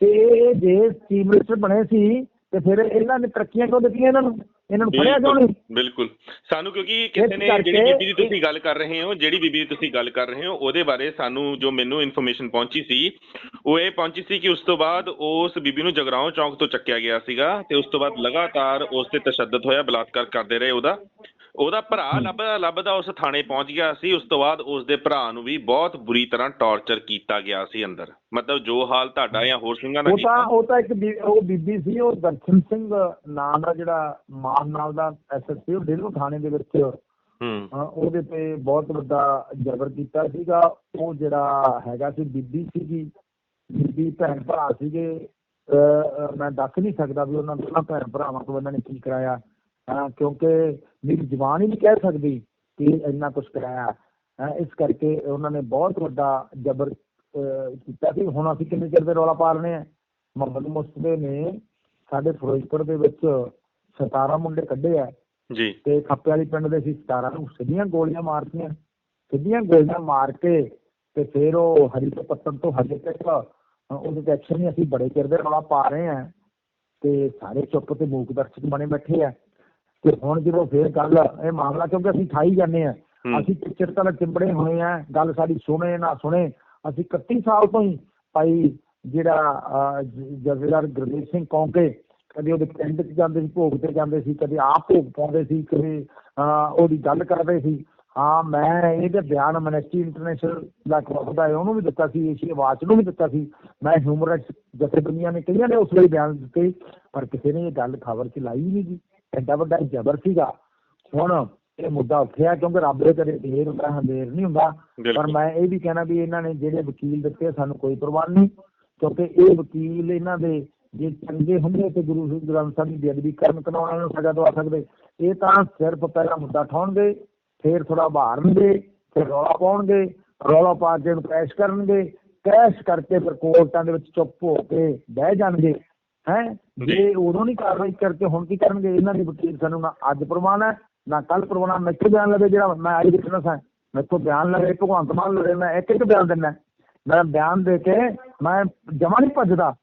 ਤੇ ਇਹ ਜੇ ਚੀਫ ਮਿਨਿਸਟਰ ਬਣੇ ਸੀ ਤੇ ਫਿਰ ਇਹਨਾਂ ਨੇ ਤਰੱਕੀਆਂ ਕਿਉਂ ਦਿੱਤੀਆਂ ਇਹਨਾਂ ਨੂੰ? ਇਹਨਾਂ ਨੂੰ ਫੜਿਆ ਕਿਉਂ ਨਹੀਂ? ਬਿਲਕੁਲ ਸਾਨੂੰ ਕਿਉਂਕਿ ਕਿਸੇ ਨੇ ਜਿਹੜੀ ਬੀਬੀ ਦੀ ਤੁਸੀਂ ਗੱਲ ਕਰ ਰਹੇ ਹੋ ਜਿਹੜੀ ਬੀਬੀ ਦੀ ਤੁਸੀਂ ਗੱਲ ਕਰ ਰਹੇ ਹੋ ਉਹਦੇ ਬਾਰੇ ਸਾਨੂੰ ਜੋ ਮੈਨੂੰ ਇਨਫੋਰਮੇਸ਼ਨ ਪਹੁੰਚੀ ਸੀ ਉਹ ਇਹ ਪਹੁੰਚੀ ਸੀ ਕਿ ਉਸ ਤੋਂ ਬਾਅਦ ਉਸ ਬੀਬੀ ਨੂੰ ਜਗਰਾਉਂ ਚੌਂਕ ਤੋਂ ਚੱਕਿਆ ਗਿਆ ਸੀਗਾ ਤੇ ਉਸ ਤੋਂ ਬਾਅਦ ਲਗਾਤਾਰ ਉਸ ਤੇ ਤਸ਼ੱਦਦ ਹੋਇਆ ਬਲਾਤਕਾਰ ਕਰਦੇ ਰਹੇ ਉਹਦਾ। ਉਹਦਾ ਭਰਾ ਲੱਭਦਾ ਲੱਭਦਾ ਉਸ ਥਾਣੇ ਪਹੁੰਚ ਗਿਆ ਸੀ ਉਸ ਤੋਂ ਬਾਅਦ ਉਸ ਦੇ ਭਰਾ ਨੂੰ ਵੀ ਬਹੁਤ ਬੁਰੀ ਤਰ੍ਹਾਂ ਟੌਰਚਰ ਕੀਤਾ ਗਿਆ ਸੀ ਅੰਦਰ। ਮਤਲਬ ਜੋ ਹਾਲ ਤੁਹਾਡਾ ਜਾਂ ਹੋਰ ਸਿੰਘਾਂ ਦਾ ਉਹ ਤਾਂ ਉਹ ਤਾਂ ਇੱਕ ਉਹ ਬੀਬੀ ਸੀ ਉਹ ਦਰਸ਼ਨ ਸਿੰਘ ਨਾਮ ਦਾ ਜਿਹੜਾ ਮਾਨ ਨਾਲ ਦਾ ਐਸਐਸਪੀ ਉਹ ਡੇਲੂ ਥਾਣੇ ਦੇ ਵਿੱਚ ਹੂੰ। ਉਹਦੇ ਤੇ ਬਹੁਤ ਵੱਡਾ ਜ਼ਬਰ ਕੀਤਾ ਸੀਗਾ। ਉਹ ਜਿਹੜਾ ਹੈਗਾ ਸੀ ਬੀਬੀ ਸੀਗੀ ਬੀਬੀ ਭੈਣ ਭਰਾ ਸੀਗੇ। ਮੈਂ ਦੱਸ ਨਹੀਂ ਸਕਦਾ ਵੀ ਉਹਨਾਂ ਦੋਨਾਂ ਭੈਣ ਭਰਾਵਾਂ ਤੋਂ ਉਹਨਾਂ ਨੇ ਕੀ ਕਰਾਇਆ। ਕਿਉਂਕਿ ਮੇਰੀ ਜ਼ੁਬਾਨ ਹੀ ਨਹੀਂ ਕਹਿ ਸਕਦੀ ਕਿ ਇੰਨਾ ਕੁਝ ਕਰਾਇਆ। ਹਾਂ, ਇਸ ਕਰਕੇ ਉਹਨਾਂ ਨੇ ਬਹੁਤ ਵੱਡਾ ਜ਼ਬਰ ਕੀਤਾ ਸੀ। ਹੁਣ ਅਸੀਂ ਕਿੰਨੇ ਚਿਰ ਦੇ ਰੌਲਾ ਪਾ ਰਹੇ ਆ ਮੁਹੰਮਦ ਮੁਸਤਫੇ ਨੇ ਸਾਡੇ ਫਿਰੋਜ਼ਪੁਰ ਦੇ ਵਿੱਚ 17 ਮੁੰਡੇ ਕੱਢੇ ਆ। ਜੀ। ਤੇ ਖੱਪੇ ਵਾਲੀ ਪਿੰਡ ਦੇ ਸੀ 17 ਨੂੰ ਸਿੱਧੀਆਂ ਗੋਲੀਆਂ ਮਾਰਤੀਆਂ। ਸਿੱਧੀਆਂ ਗੋਲੀਆਂ ਮਾਰ ਕੇ ਤੇ ਫਿਰ ਉਹ ਹਰੀ ਤੋਂ ਪੱਤਨ ਤੋਂ ਹਜੇ ਤੱਕ ਉਹਦੇ ਤੇ ਐਕਸ਼ਨ ਨਹੀਂ। ਅਸੀਂ ਬੜੇ ਚਿਰ ਦੇ ਰੌਲਾ ਪਾ ਰਹੇ ਆ ਤੇ ਸਾਰੇ ਚੁੱਪ ਤੇ ਮੂਕ ਦਰਸ਼ਕ ਬਣੇ ਬੈਠੇ ਆ। ਤੇ ਹੁਣ ਜਦੋਂ ਫੇਰ ਗੱਲ ਇਹ ਮਾਮਲਾ ਕਿਉਂਕਿ ਅਸੀਂ ਠਾਈ ਜਾਂਦੇ ਆ। ਅਸੀਂ ਪਿੱਛੇ ਤੱਕ ਚਿੰਬੜੇ ਹੋਏ ਆ ਗੱਲ ਸਾਡੀ ਸੁਣੇ ਨਾ ਸੁਣੇ ਅਸੀਂ 31 ਸਾਲ ਤੋਂ ਹੀ ਭਾਈ ਜਿਹੜਾ ਅ, ਜ- ਜਥੇਦਾਰ ਗੁਰਮੀਤ ਸਿੰਘ ਕੌਂਕੇ ਕਦੇ ਉਹਦੇ ਪਿੰਡ 'ਚ ਜਾਂਦੇ ਸੀ ਭੋਗ ਤੇ ਜਾਂਦੇ ਸੀ ਕਦੇ ਆਪ ਭੋਗ ਪਾਉਂਦੇ ਸੀ ਕਦੇ ਉਹਦੀ ਗੱਲ ਕਰਦੇ ਸੀ। ਹਾਂ ਮੈਂ ਇਹਦੇ ਬਿਆਨ ਅਮਨੈਸਟੀ ਇੰਟਰਨੈਸ਼ਨਲ ਦਾ ਖੁਦਾ ਹੈ ਉਹਨੂੰ ਵੀ ਦਿੱਤਾ ਸੀ ਏਸ਼ੀਆ ਆਵਾਜ਼ ਨੂੰ ਵੀ ਦਿੱਤਾ ਸੀ। ਮੈਂ ਹਿਊਮਨ ਰਾਈਟਸ ਜਥੇਬੰਦੀਆਂ ਨੇ ਕਈਆਂ ਨੇ ਉਸ ਵੇਲੇ ਬਿਆਨ ਦਿੱਤੇ ਪਰ ਕਿਸੇ ਨੇ ਇਹ ਗੱਲ ਖਬਰ 'ਚ ਲਾਈ ਨਹੀਂ ਜੀ। ਐਡਾ ਵੱਡਾ ਜ਼ਬਰ ਸੀਗਾ। ਹੁਣ ਇਹ ਮੁੱਦਾ ਉੱਠਿਆ ਕਿਉਂਕਿ ਰੱਬ ਦੇ ਘਰੇ ਦੇਰ ਹੁੰਦਾ ਹਨੇਰ ਨਹੀਂ ਹੁੰਦਾ। ਪਰ ਮੈਂ ਇਹ ਵੀ ਕਹਿਣਾ ਵੀ ਇਹਨਾਂ ਨੇ ਜਿਹੜੇ ਵਕੀਲ ਦਿੱਤੇ ਸਾਨੂੰ ਕੋਈ ਪਰਵਾਹ ਨਹੀਂ। ਕਿਉਂਕਿ ਇਹ ਵਕੀਲ ਇਹਨਾਂ ਦੇ ਜੇ ਚੰਗੇ ਹੁੰਦੇ ਤੇ ਗੁਰੂ ਗ੍ਰੰਥ ਸਾਹਿਬ ਦੀ ਬੇਅਦਬੀ ਕਰਨ ਕਰਾਉਣ ਨੂੰ ਸਜ਼ਾ ਦਵਾ ਸਕਦੇ। ਇਹ ਤਾਂ ਸਿਰਫ ਪਹਿਲਾਂ ਮੁੱਦਾ ਠਾਉਣਗੇ ਫਿਰ ਥੋੜਾ ਬਹਾਰਨਗੇ ਫਿਰ ਰੌਲਾ ਪਾਉਣਗੇ ਰੌਲਾ ਪਾ ਕੇ ਕੈਸ਼ ਕਰਨਗੇ। ਕੈਸ਼ ਕਰਕੇ ਫਿਰ ਕੋਰਟਾਂ ਦੇ ਵਿੱਚ ਚੁੱਪ ਹੋ ਕੇ ਬਹਿ ਜਾਣਗੇ। ਹੈ? ਜੇ। ਉਦੋਂ ਨਹੀਂ ਕਾਰਵਾਈ ਕਰਕੇ ਹੁਣ ਕੀ ਕਰਨਗੇ? ਇਹਨਾਂ ਦੇ ਵਕੀਲ ਸਾਨੂੰ ਨਾ ਅੱਜ ਪ੍ਰਮਾਣ ਹੈ ਨਾ ਕੱਲ ਪ੍ਰਮਾਣ ਹੈ। ਮੈਥੋਂ ਬਿਆਨ ਲਵੇ ਜਿਹੜਾ ਮੈਂ ਅੱਜ ਵਿਟਨੈਸ ਹਾਂ ਮੈਥੋਂ ਬਿਆਨ ਲਵੇ ਭਗਵੰਤ ਮਾਨ ਲਵੇ ਮੈਂ ਇੱਕ ਇੱਕ ਬਿਆਨ ਦਿੰਦਾ। ਮੈਂ ਬਿਆਨ ਦੇ ਕੇ ਮੈਂ ਜਮਾ ਨਹੀਂ ਭੱਜਦਾ।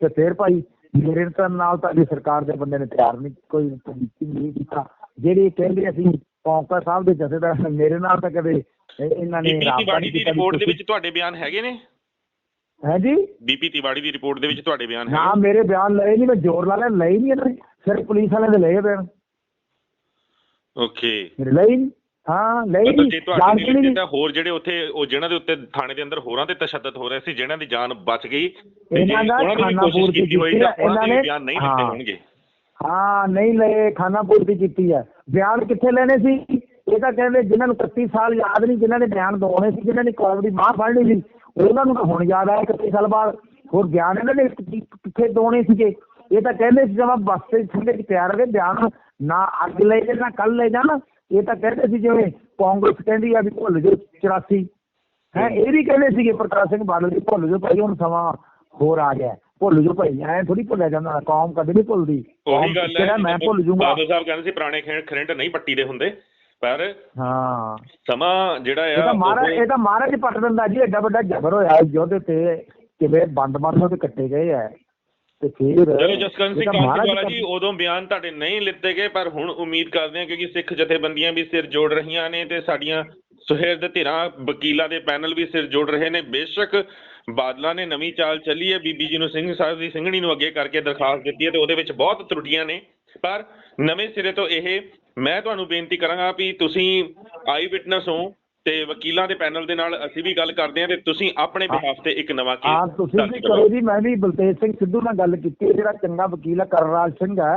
ਤੇ ਫਿਰ ਭਾਈ ਮੇਰੇ ਤਾਂ ਨਾਲ ਤੁਹਾਡੀ ਸਰਕਾਰ ਦੇ ਬੰਦੇ ਨੇ ਤਿਆਰ ਨਹੀਂ ਕੋਈ ਨਹੀਂ ਕੀਤਾ। ਜਿਹੜੀ ਕਹਿੰਦੇ ਅਸੀਂ ਕੌਂਕਾ ਸਾਹਿਬ ਦੇ ਜਥੇਦਾਰ ਮੇਰੇ ਨਾਲ ਤਾਂ ਕਦੇ ਇਹ- ਇਹਨਾਂ ਨੇ ਰਾਬਤਾ ਨਹੀਂ ਦੀ ਕੀਤਾ ਵੀ ਰਿਪੋਰਟ ਦੇ ਤੁਸੀਂ- ਵਿੱਚ ਤੁਹਾਡੇ ਬਿਆਨ ਹੈਗੇ ਨੇ? ਹੈ ਜੀ ਬੀਪੀ ਤਿਵਾੜੀ ਦੀ ਰਿਪੋਰਟ ਦੇ ਵਿੱਚ ਤੁਹਾਡੇ ਬਿਆਨ ਨਾ ਹੈਗੇ। ਮੇਰੇ ਬਿਆਨ ਲਏ ਨਹੀਂ ਮੈਂ ਜ਼ੋਰ ਲਾ ਲਿਆ ਲਏ ਨਹੀਂ ਇਹਨਾਂ ਨੇ। ਸਿਰਫ ਪੁਲਿਸ ਵਾਲਿਆਂ ਦੇ ਲਏ ਬਿਆਨ। ਓਕੇ। ਮੇਰੇ ਲਈ ਨਹੀਂ ਹਾਂ ਲਈ ਨਹੀਂ ਜੇ ਤੁਹਾਡੇ ਤਾਂ ਹੋਰ ਜਿਹੜੇ ਉੱਥੇ ਉਹ ਜਿਨ੍ਹਾਂ ਦੇ ਉੱਤੇ ਥਾਣੇ ਦੇ ਅੰਦਰ ਹੋਰਾਂ ਤੇ ਤਸ਼ੱਦਦ ਹੋ ਰਿਹਾ ਸੀ ਜਿਨ੍ਹਾਂ ਦੀ ਜਾਨ ਬਚ ਗਈ ਇਹਨਾਂ ਦਾ ਉਹਨਾਂ ਦੀ ਵੀ ਖਾਨਾ ਕੋਸ਼ਿਸ਼ ਪੂਰਤੀ ਕੀਤੀ ਹੋਈ ਹੈ, ਉਹਨਾਂ ਦੇ ਨੇ- ਬਿਆਨ ਨਹੀਂ ਦਿੱਤੇ ਹਾਂ। ਹੋਣਗੇ। ਹਾਂ ਨਹੀਂ ਲਏ ਖਾਨਾ ਪੂਰਤੀ ਕੀਤੀ ਹੈ ਬਿਆਨ ਕਿੱਥੇ ਲੈਣੇ ਸੀ? ਇਹ ਤਾਂ ਕਹਿੰਦੇ ਜਿਨ੍ਹਾਂ ਨੂੰ 31 ਸਾਲ ਯਾਦ ਨਹੀਂ ਜਿਨ੍ਹਾਂ ਨੇ ਬਿਆਨ ਦਵਾਉਣੇ ਸੀ ਜਿਨ੍ਹਾਂ ਨੇ ਕੌਮ ਦੀ ਮਾਂ ਫੜਨੀ ਸੀ। ਉਹਨਾਂ ਨੂੰ ਤਾਂ ਹੁਣ ਯਾਦ ਆਇਆ 31 ਸਾਲ ਬਾਅਦ ਹੋਰ ਬਿਆਨ ਇਹਨਾਂ ਨੇ ਕਿ- ਕਿੱਥੇ ਦਵਾਉਣੇ ਸੀਗੇ। ਇਹ ਤਾਂ ਕਹਿੰਦੇ ਸੀ ਜਮਾ ਬੱਸ ਤੇ ਠੰਡੇ ਚ ਤਿਆਰ ਰਹੇ ਬਿਆਨ ਨਾ ਅੱਜ ਲੈ ਕੇ ਨਾ ਕੱਲ ਲੈ ਜਾਣ। ਇਹ ਤਾਂ ਕਹਿੰਦੇ ਸੀ ਜਿਵੇਂ ਕਾਂਗਰਸ ਕਹਿੰਦੀ ਆ ਵੀ ਭੁੱਲ ਜਾਓ 84 ਹੈ ਇਹ ਵੀ ਕਹਿੰਦੇ ਸੀਗੇ ਪ੍ਰਕਾਸ਼ ਸਿੰਘ ਬਾਦਲ ਜੀ ਭੁੱਲ ਜਾਓ ਭਾਈ ਹੁਣ ਸਮਾਂ ਹੋਰ ਆ ਗਿਆ। ਭੁੱਲ ਜਾਓ ਭਾਈ ਐ ਥੋੜੀ ਭੁੱਲਿਆ ਜਾਂਦਾ ਕੌਮ ਕਦੇ ਨਹੀਂ ਭੁੱਲਦੀ। ਉਹੀ ਗੱਲ ਹੈ ਮੈਂ ਭੁੱਲ ਜੂੰਗਾ ਬਾਦਲ ਸਾਹਿਬ ਕਹਿੰਦੇ ਸੀ ਪੁਰਾਣੇ ਖਰਿੰਡ ਨਹੀਂ ਪੱਟੀ ਦੇ ਹੁੰਦੇ। ਪਰ ਹਾਂ। ਸਮਾਂ ਜਿਹੜਾ ਇਹ ਆ ਤਾਂ ਮਹਾਰਾਜ ਇਹ ਤਾਂ ਮਹਾਰਾਜ ਪੱਟ ਦਿੰਦਾ ਜੀ ਐਡਾ ਵੱਡਾ ਜ਼ਬਰ ਹੋਇਆ ਯੋਧੇ ਤੇ ਕਿਵੇਂ ਬੰਦ ਬੰਦ ਉਹਦੇ ਕੱਟੇ ਗਏ ਆ। ਤੇ ਫਿਰ ਚਲੋ ਜਸਕਰਨ ਸਿੰਘ ਇਹ ਤਾਂ ਕਾਂਸੀਵਾਲਾ ਜੀ ਉਦੋਂ ਬਿਆਨ ਤੁਹਾਡੇ ਨਹੀਂ ਲਿੱਤੇ ਗਏ ਪਰ ਹੁਣ ਉਮੀਦ ਕਰਦੇ ਹਾਂ ਕਿਉਂਕਿ ਸਿੱਖ ਜਥੇਬੰਦੀਆਂ ਵੀ ਸਿਰ ਜੋੜ ਰਹੀਆਂ ਨੇ ਤੇ ਸਾਡੀਆਂ ਸੁਹਿਰਦ ਧਿਰਾਂ ਵਕੀਲਾਂ ਦੇ ਪੈਨਲ ਵੀ ਸਿਰ ਜੋੜ ਰਹੇ ਨੇ। ਬੇਸ਼ੱਕ ਬਾਦਲਾਂ ਨੇ ਨਵੀਂ ਚਾਲ ਚੱਲੀ ਹੈ। ਬੀਬੀ ਜੀ ਨੂੰ ਸਿੰਘ ਸਾਹਿਬ ਦੀ ਸਿੰਘਣੀ ਨੂੰ ਅੱਗੇ ਕਰਕੇ ਦਰਖਾਸਤ ਦਿੱਤੀ ਹੈ ਤੇ ਉਹਦੇ ਵਿੱਚ ਬਹੁਤ ਤਰੁੱਟੀਆਂ ਨੇ। ਪਰ ਨਵੇਂ ਸਿਰੇ ਤੋਂ ਇਹ ਮੈਂ ਤੁਹਾਨੂੰ ਬੇਨਤੀ ਕਰਾਂਗਾ ਵੀ ਤੁਸੀਂ ਆਈ ਵਿਟਨੈਸ ਹੋ ਤੇ ਵਕੀਲਾਂ ਦੇ ਪੈਨਲ ਦੇ ਨਾਲ ਅਸੀਂ ਵੀ ਗੱਲ ਕਰਦੇ ਹਾਂ ਤੇ ਤੁਸੀਂ ਆਪਣੇ ਬਿਹਾਫ ਤੇ ਇੱਕ ਨਵਾਂ ਹਾਂ ਕੇਸ ਤੁਸੀਂ ਵੀ ਕਰੋ। ਜੀ ਮੈਂ ਵੀ ਬਲਤੇਜ ਸਿੰਘ ਸਿੱਧੂ ਨਾਲ ਗੱਲ ਕੀਤੀ ਹੈ ਜਿਹੜਾ ਚੰਗਾ ਵਕੀਲ ਹੈ ਕਰਨਰਾਜ ਸਿੰਘ ਹੈ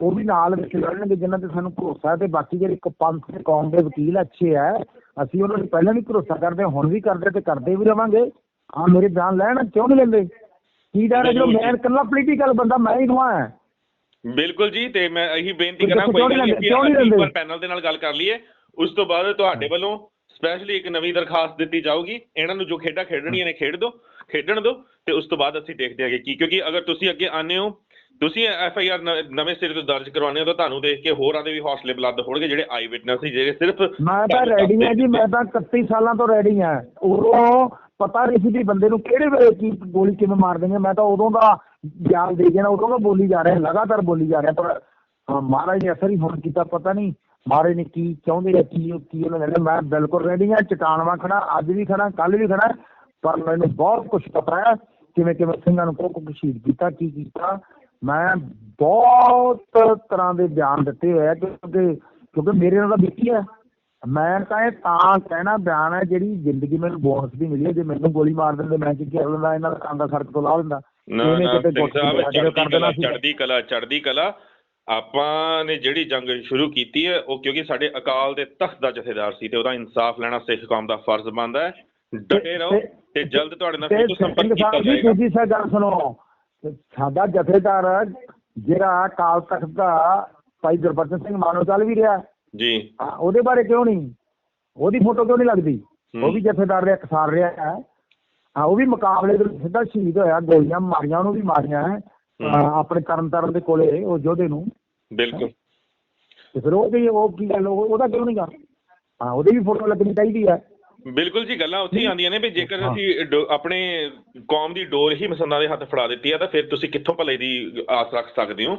ਉਹ ਵੀ ਨਾਲ ਵਿੱਚ ਲੜਨਗੇ ਜਿਨ੍ਹਾਂ ਤੇ ਸਾਨੂੰ ਭਰੋਸਾ ਹੈ ਤੇ ਬਾਕੀ ਜਿਹੜੇ ਪੰਥ ਤੇ ਕੌਮ ਦੇ ਵਕੀਲ ਅੱਛੇ ਹੈ ਅਸੀਂ ਉਹਨਾਂ ਨੂੰ ਪਹਿਲਾਂ ਵੀ ਭਰੋਸਾ ਕਰਦੇ ਹਾਂ, ਹੁਣ ਵੀ ਕਰਦੇ ਤੇ ਕਰਦੇ ਵੀ ਰਵਾਂਗੇ। ਹਾਂ ਮੇਰੇ ਬਿਆਨ ਲੈਣ ਕਿਉਂ ਨਹੀਂ ਲੈਂਦੇ? ਕੀ ਡਰ ਹੈ? ਜਦੋਂ ਮੈਂ ਇਕੱਲਾ ਪੋਲੀਟੀਕਲ ਬੰਦਾ ਮੈਂ ਹੀ ਨਵਾਂ ਹੈ। ਬਿਲਕੁਲ ਜੀ ਤੇ ਮੈਂ ਇਹੀ ਬੇਨਤੀ ਕਰਾਂ ਕੋਈ ਗੱਲ ਪੈਨਲ ਦੇ ਨਾਲ ਗੱਲ ਕਰ ਲਈਏ। ਉਸ ਤੋਂ ਬਾਅਦ ਤੁਹਾਡੇ ਵੱਲੋਂ ਸਪੈਸ਼ਲੀ ਇੱਕ ਨਵੀਂ ਦਰਖਾਸਤ ਦਿੱਤੀ ਜਾਊਗੀ। ਇਹਨਾਂ ਨੂੰ ਜੋ ਖੇਡਾਂ ਖੇਡਣੀਆਂ ਨੇ ਖੇਡ ਦਿਓ ਖੇਡਣ ਦਿਓ ਤੇ ਉਸ ਤੋਂ ਬਾਅਦ ਅਸੀਂ ਦੇਖਦੇ ਹਾਂਗੇ ਕੀ ਕਿਉਂਕਿ ਅਗਰ ਤੁਸੀਂ ਅੱਗੇ ਆਨੇ ਹੋ ਤੁਸੀਂ ਐਫ ਆਈ ਆਰ ਨਵੇਂ ਸਿਰੇ ਤੋਂ ਦਰਜ ਕਰਵਾਉਂਦੇ ਹੋ ਤਾਂ ਤੁਹਾਨੂੰ ਦੇਖ ਕੇ ਹੋਰਾਂ ਦੇ ਵੀ ਹੌਸਲੇ ਬੁਲੰਦ ਹੋਣਗੇ ਜਿਹੜੇ ਆਈ ਵਿਟਨੈਸ ਸੀ ਜਿਹੜੇ ਸਿਰਫ ਮੈਂ ਤਾਂ ਰੈਡੀ ਹਾਂ ਜੀ ਮੈਂ ਤਾਂ 31 ਸਾਲਾਂ ਤੋਂ ਰੈਡੀ ਹਾਂ। ਉਦੋਂ ਪਤਾ ਨਹੀਂ ਸੀ ਵੀ ਬੰਦੇ ਨੂੰ ਕਿਹੜੇ ਵੇਲੇ ਕੀ ਗੋਲੀ ਕਿਵੇਂ ਮਾਰ ਦੇਣਗੇ ਮੈਂ ਤਾਂ ਉਦੋਂ ਦਾ ਗਿਆਨ ਦੇ ਗਿਆ ਉਦੋਂ ਦਾ ਬੋਲੀ ਜਾ ਰਿਹਾ, ਲਗਾਤਾਰ ਬੋਲੀ ਜਾ ਰਿਹਾ, ਪਰ ਮਹਾਰਾਜ ਨੇ ਅਸਰ ਹੀ ਹੁਣ ਕੀਤਾ, ਪਤਾ ਨਹੀਂ ਮਹਾਰਾਜ ਨੇ ਕੀ ਚਾਹੁੰਦੇ ਆ, ਕੀ ਕੀ ਉਹਨਾਂ ਨੇ ਮੈਂ ਬਿਲਕੁਲ ਰੈਡੀ ਹਾਂ, ਚਟਾਨਵਾ ਖੜਾ ਅੱਜ ਵੀ ਖੜਾ ਕੱਲ ਵੀ ਖੜਾ ਪਰ ਮੈਨੂੰ ਬਹੁਤ ਕੁਝ ਪਤਾ ਹੈ, ਕਿਵੇਂ ਕਿਵੇਂ ਸਿੰਘਾਂ ਨੂੰ ਕੋਕ ਸ਼ਹੀਦ ਕੀਤਾ, ਕੀ ਕੀਤਾ। ਮੈਂ ਬਹੁਤ ਤਰ੍ਹਾਂ ਦੇ ਬਿਆਨ ਦਿੱਤੇ ਹੋਏ ਆ, ਕਿਉਂਕਿ ਕਿਉਂਕਿ ਮੇਰੇ ਨਾਲ ਤਾਂ ਬੀਤੀ ਹੈ ਮੈਂ ਤਾਂ ਇਹ ਤਾਂ ਕਹਿਣਾ, ਬਿਆਨ ਹੈ, ਜਿਹੜੀ ਜ਼ਿੰਦਗੀ ਮੈਨੂੰ ਬੋਨਸ ਵੀ ਮਿਲੀ ਜੇ ਮੈਨੂੰ ਗੋਲੀ ਮਾਰ ਦਿੰਦੇ, ਮੈਂ ਕੀ ਕਰ ਲੈਂਦਾ ਇਹਨਾਂ ਦਾ ਕਾਂਦਾ ਸੜਕ ਤੋਂ ਲਾ ਦਿੰਦਾ। ਨਾ ਨਾ ਸਿੰਘ ਸਾਹਿਬ ਦੀ ਚੜ੍ਹਦੀ ਕਲਾ। ਚੜ੍ਹਦੀ ਕਲਾ ਚੜ੍ਹਦੀ ਕਲਾ ਆਪਾਂ ਨੇ ਜਿਹੜੀ ਜੰਗ ਸ਼ੁਰੂ ਕੀਤੀ ਹੈ ਉਹ ਕਿਉਂਕਿ ਸਾਡੇ ਅਕਾਲ ਦੇ ਤਖਤ ਦਾ ਜਥੇਦਾਰ ਸੀ ਤੇ ਉਹਦਾ ਇਨਸਾਫ ਲੈਣਾ ਸਿੱਖ ਕੌਮ ਦਾ ਫਰਜ਼ ਬਣਦਾ ਹੈ। ਡਟੇ ਰਹੋ ਤੇ- ਜਲਦ ਤੁਹਾਡੇ ਨਾਲ ਫਿਰ ਤੋਂ ਸੰਪਰਕ ਕੀਤਾ ਜਾਏਗਾ। ਦੂਜੀ ਸਾ ਗੱਲ ਸੁਣੋ ਸਾਡਾ ਜਥੇਦਾਰ ਜਿਹੜਾ ਅਕਾਲ ਤਖਤ ਦਾ ਭਾਈ ਗੁਰਬਚਨ ਸਿੰਘ ਮਾਨੋਚਲ ਵੀ ਰਿਹਾ। ਜੀ। ਉਹਦੇ ਬਾਰੇ ਕਿਉਂ ਨਹੀਂ? ਉਹਦੀ ਫੋਟੋ ਕਿਉਂ ਨਹੀਂ ਲੱਗਦੀ। ਉਹ ਵੀ ਜਥੇਦਾਰ ਰਿਹਾ ਕਿਸਾਨ ਰਿਹਾ ਹੈ। ਹਾਂ ਉਹ ਵੀ ਮੁਕਾਬਲੇ ਦੇ ਵਿੱਚ ਸਿੱਧਾ ਸ਼ਹੀਦ ਹੋਇਆ ਗੋਲੀਆਂ ਮਾਰੀਆਂ ਉਹਨੂੰ ਵੀ ਮਾਰੀਆਂ ਆਪਣੇ ਤਰਨ ਤਾਰਨ ਦੇ ਕੋਲੇ ਉਹ ਯੋਧੇ ਨੂੰ। ਬਿਲਕੁਲ। ਤੇ ਫਿਰ ਉਹ ਵੀ ਉਹ ਕੀ ਗੱਲ ਉਹ- ਉਹਦਾ ਕਿਉਂ ਨਹੀਂ ਗਾ? ਹਾਂ ਉਹਦੀ ਵੀ ਫੋਟੋ ਲੱਗਣੀ ਚਾਹੀਦੀ ਹੈ। ਬਿਲਕੁਲ ਜੀ ਗੱਲਾਂ ਉੱਥੇ ਹੀ ਆਉਂਦੀਆਂ ਨੇ ਵੀ ਜੇਕਰ। ਅਸੀਂ ਆਪਣੇ ਕੌਮ ਦੀ ਡੋਰ ਹੀ ਮਸੰਦਾਂ ਦੇ ਹੱਥ ਫੜਾ ਦਿੱਤੀ ਆ ਤਾਂ ਫਿਰ ਤੁਸੀਂ ਕਿੱਥੋਂ ਭਲੇ ਦੀ ਆਸ ਰੱਖ ਸਕਦੇ ਹੋ?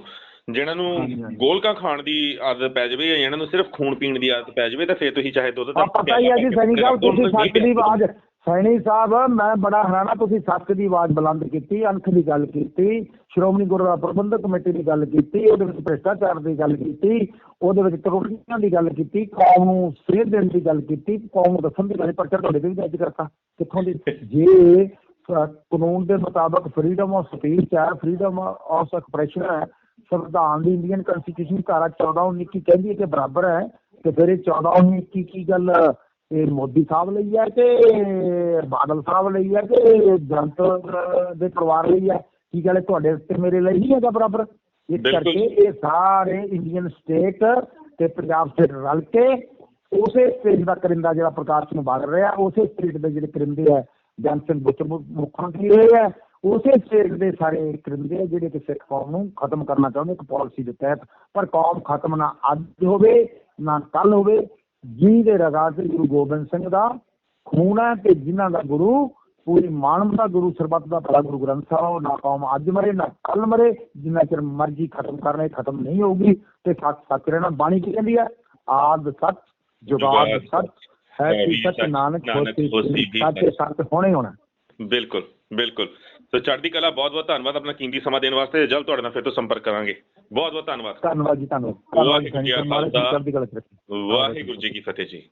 ਜਿਹਨਾਂ ਨੂੰ। ਗੋਲਕਾਂ ਖਾਣ ਦੀ ਆਦਤ ਪੈ ਜਾਵੇ ਜਾਂ ਜਿਹਨਾਂ ਨੂੰ ਸਿਰਫ ਖੂਨ ਪੀਣ ਦੀ ਆਦਤ ਪੈ ਜਾਵੇ ਤਾਂ ਫਿਰ ਤੁਸੀਂ ਚਾਹੇ ਦੁੱਧ ਆ ਪਤਾ ਹੀ ਹੈ ਜੀ ਸੈਣੀ ਸਾਹਿਬ ਤੁਸੀਂ ਸੱਚ ਦੀ ਆਵਾਜ਼ ਸੈਣੀ ਸਾਹਿਬ, ਮੈਂ ਬੜਾ ਹੈਰਾਨਾ ਤੁਸੀਂ ਸੱਚ ਦੀ ਆਵਾਜ਼ ਬੁਲੰਦ ਕੀਤੀ ਅੰਖ ਦੀ ਗੱਲ ਕੀਤੀ, ਸ਼੍ਰੋਮਣੀ ਗੁਰਦੁਆਰਾ ਪ੍ਰਬੰਧਕ ਕਮੇਟੀ ਦੀ ਗੱਲ ਕੀਤੀ, ਉਹਦੇ ਵਿੱਚ ਭ੍ਰਿਸ਼ਟਾਚਾਰ ਦੀ ਗੱਲ ਕੀਤੀ, ਉਹਦੇ ਵਿੱਚ ਤਰੁੱਟੀਆਂ ਦੀ ਗੱਲ ਕੀਤੀ, ਕੌਮ ਨੂੰ ਸੇਧ ਦੇਣ ਦੀ ਗੱਲ ਕੀਤੀ, ਕੌਮ ਨੂੰ ਦੱਸਣ ਦੀ ਗੱਲ ਪਰ ਤੁਹਾਡੇ ਵੀ ਅੱਜ ਕਰਤਾ। ਕਿੱਥੋਂ ਦੀ? ਜੇ ਕਾਨੂੰਨ ਦੇ ਮੁਤਾਬਕ ਫਰੀडम ਆਫ ਸਪੀਚ ਹੈ ਫਰੀडम ਆਫ ਐਕਸਪ੍ਰੈਸ਼ਨ ਹੈ, ਸੰਵਿਧਾਨ ਦੀ ਇੰਡੀਅਨ ਕਨਸਟੀਟਿਊਸ਼ਨ ਧਾਰਾ 14 19 ਕੀ ਕਹਿੰਦੀ ਹੈ ਕਿ ਬਰਾਬਰ ਹੈ, ਤੇ ਫਿਰ ਇਹ 14 19 ਕੀ ਕੀ ਗੱਲ ਇਹ ਮੋਦੀ ਸਾਹਿਬ ਲਈ ਹੈ ਕਿ ਬਾਦਲ ਸਾਹਿਬ ਲਈ ਹੈ ਕਿ ਜਨਤ ਦੇ ਪਰਿਵਾਰ ਲਈ ਹੈ? ਕੀ ਗੱਲ ਤੁਹਾਡੇ ਤੇ ਮੇਰੇ ਲਈ ਨਹੀਂ ਹੈਗਾ ਬਰਾਬਰ? ਇਸ। ਕਰਕੇ ਇਹ ਸਾਰੇ ਇੰਡੀਅਨ ਸਟੇਟ ਤੇ ਪੰਜਾਬ ਸਟੇਟ ਰਲ ਕੇ ਉਸੇ ਸਟੇਟ ਦਾ ਕਰਿੰਦਾ ਜਿਹੜਾ ਪ੍ਰਕਾਸ਼ ਸਿੰਘ ਬਾਦਲ ਰਿਹਾ ਉਸੇ ਸਟੇਟ ਦੇ ਜਿਹੜੇ ਕਰਿੰਦੇ ਆ ਜਨ ਸਿੰਘ ਬੁੱਤ ਮੁੱਖ ਮੰਤਰੀ ਰਹੇ ਆ ਉਸੇ ਸਟੇਟ ਦੇ ਸਾਰੇ ਕਰਿੰਦੇ ਆ ਜਿਹੜੇ ਕਿ ਸਿੱਖ ਕੌਮ ਨੂੰ ਖਤਮ ਕਰਨਾ ਚਾਹੁੰਦੇ ਇੱਕ ਪਾਲਿਸੀ ਦੇ ਤਹਿਤ। ਪਰ ਕੌਮ ਖਤਮ ਨਾ ਅੱਜ ਹੋਵੇ ਨਾ ਕੱਲ ਹੋਵੇ ਜਿਹਦੇ ਰਗਾ ਤੇ ਗੁਰੂ ਗੋਬਿੰਦ ਸਿੰਘ ਦਾ ਖੂਨ ਹੈ ਤੇ ਜਿਨ੍ਹਾਂ ਦਾ ਗੁਰੂ ਪੂਰੀ ਮਾਨਵਤਾ ਗੁਰੂ ਸਰਬੱਤ ਦਾ ਭਲਾ ਗੁਰੂ ਗ੍ਰੰਥ ਸਾਹਿਬ ਨਾ ਕੌਮ ਅੱਜ ਮਰੇ ਨਾ ਕੱਲ ਮਰੇ ਜਿੰਨਾ ਚਿਰ ਮਰਜ਼ੀ ਖਤਮ ਕਰਨੇ ਖਤਮ ਨਹੀਂ ਹੋਊਗੀ ਤੇ ਸੱਚ ਸੱਚ ਰਹਿਣਾ ਬਾਣੀ ਕੀ ਕਹਿੰਦੀ ਹੈ? ਆਦ ਸੱਚ ਜੁਗਾਦ ਸੱਚ ਹੈ ਕੀ ਸੱਚ ਨਾਨਕ ਹੋਸੀ। ਸੱਚ ਹੋਣੇ ਹੋਣਾ। ਬਿਲਕੁਲ ਬਿਲਕੁਲ। ਸੋ ਚੜ੍ਹਦੀ ਕਲਾ ਬਹੁਤ ਬਹੁਤ ਧੰਨਵਾਦ ਆਪਣਾ ਕੀਮਤੀ ਸਮਾਂ ਦੇਣ ਵਾਸਤੇ। ਜਲਦ ਤੁਹਾਡੇ ਨਾਲ ਫਿਰ ਤੋਂ ਸੰਪਰਕ ਕਰਾਂਗੇ। ਬਹੁਤ ਬਹੁਤ ਧੰਨਵਾਦ। ਧੰਨਵਾਦ ਜੀ ਧੰਨਵਾਦ। ਵਾਹਿਗੁਰੂ ਜੀ ਕਾ ਖਾਲਸਾ। ਵਾਹਿਗੁਰੂ ਜੀ ਕੀ ਫਤਿਹ ਜੀ।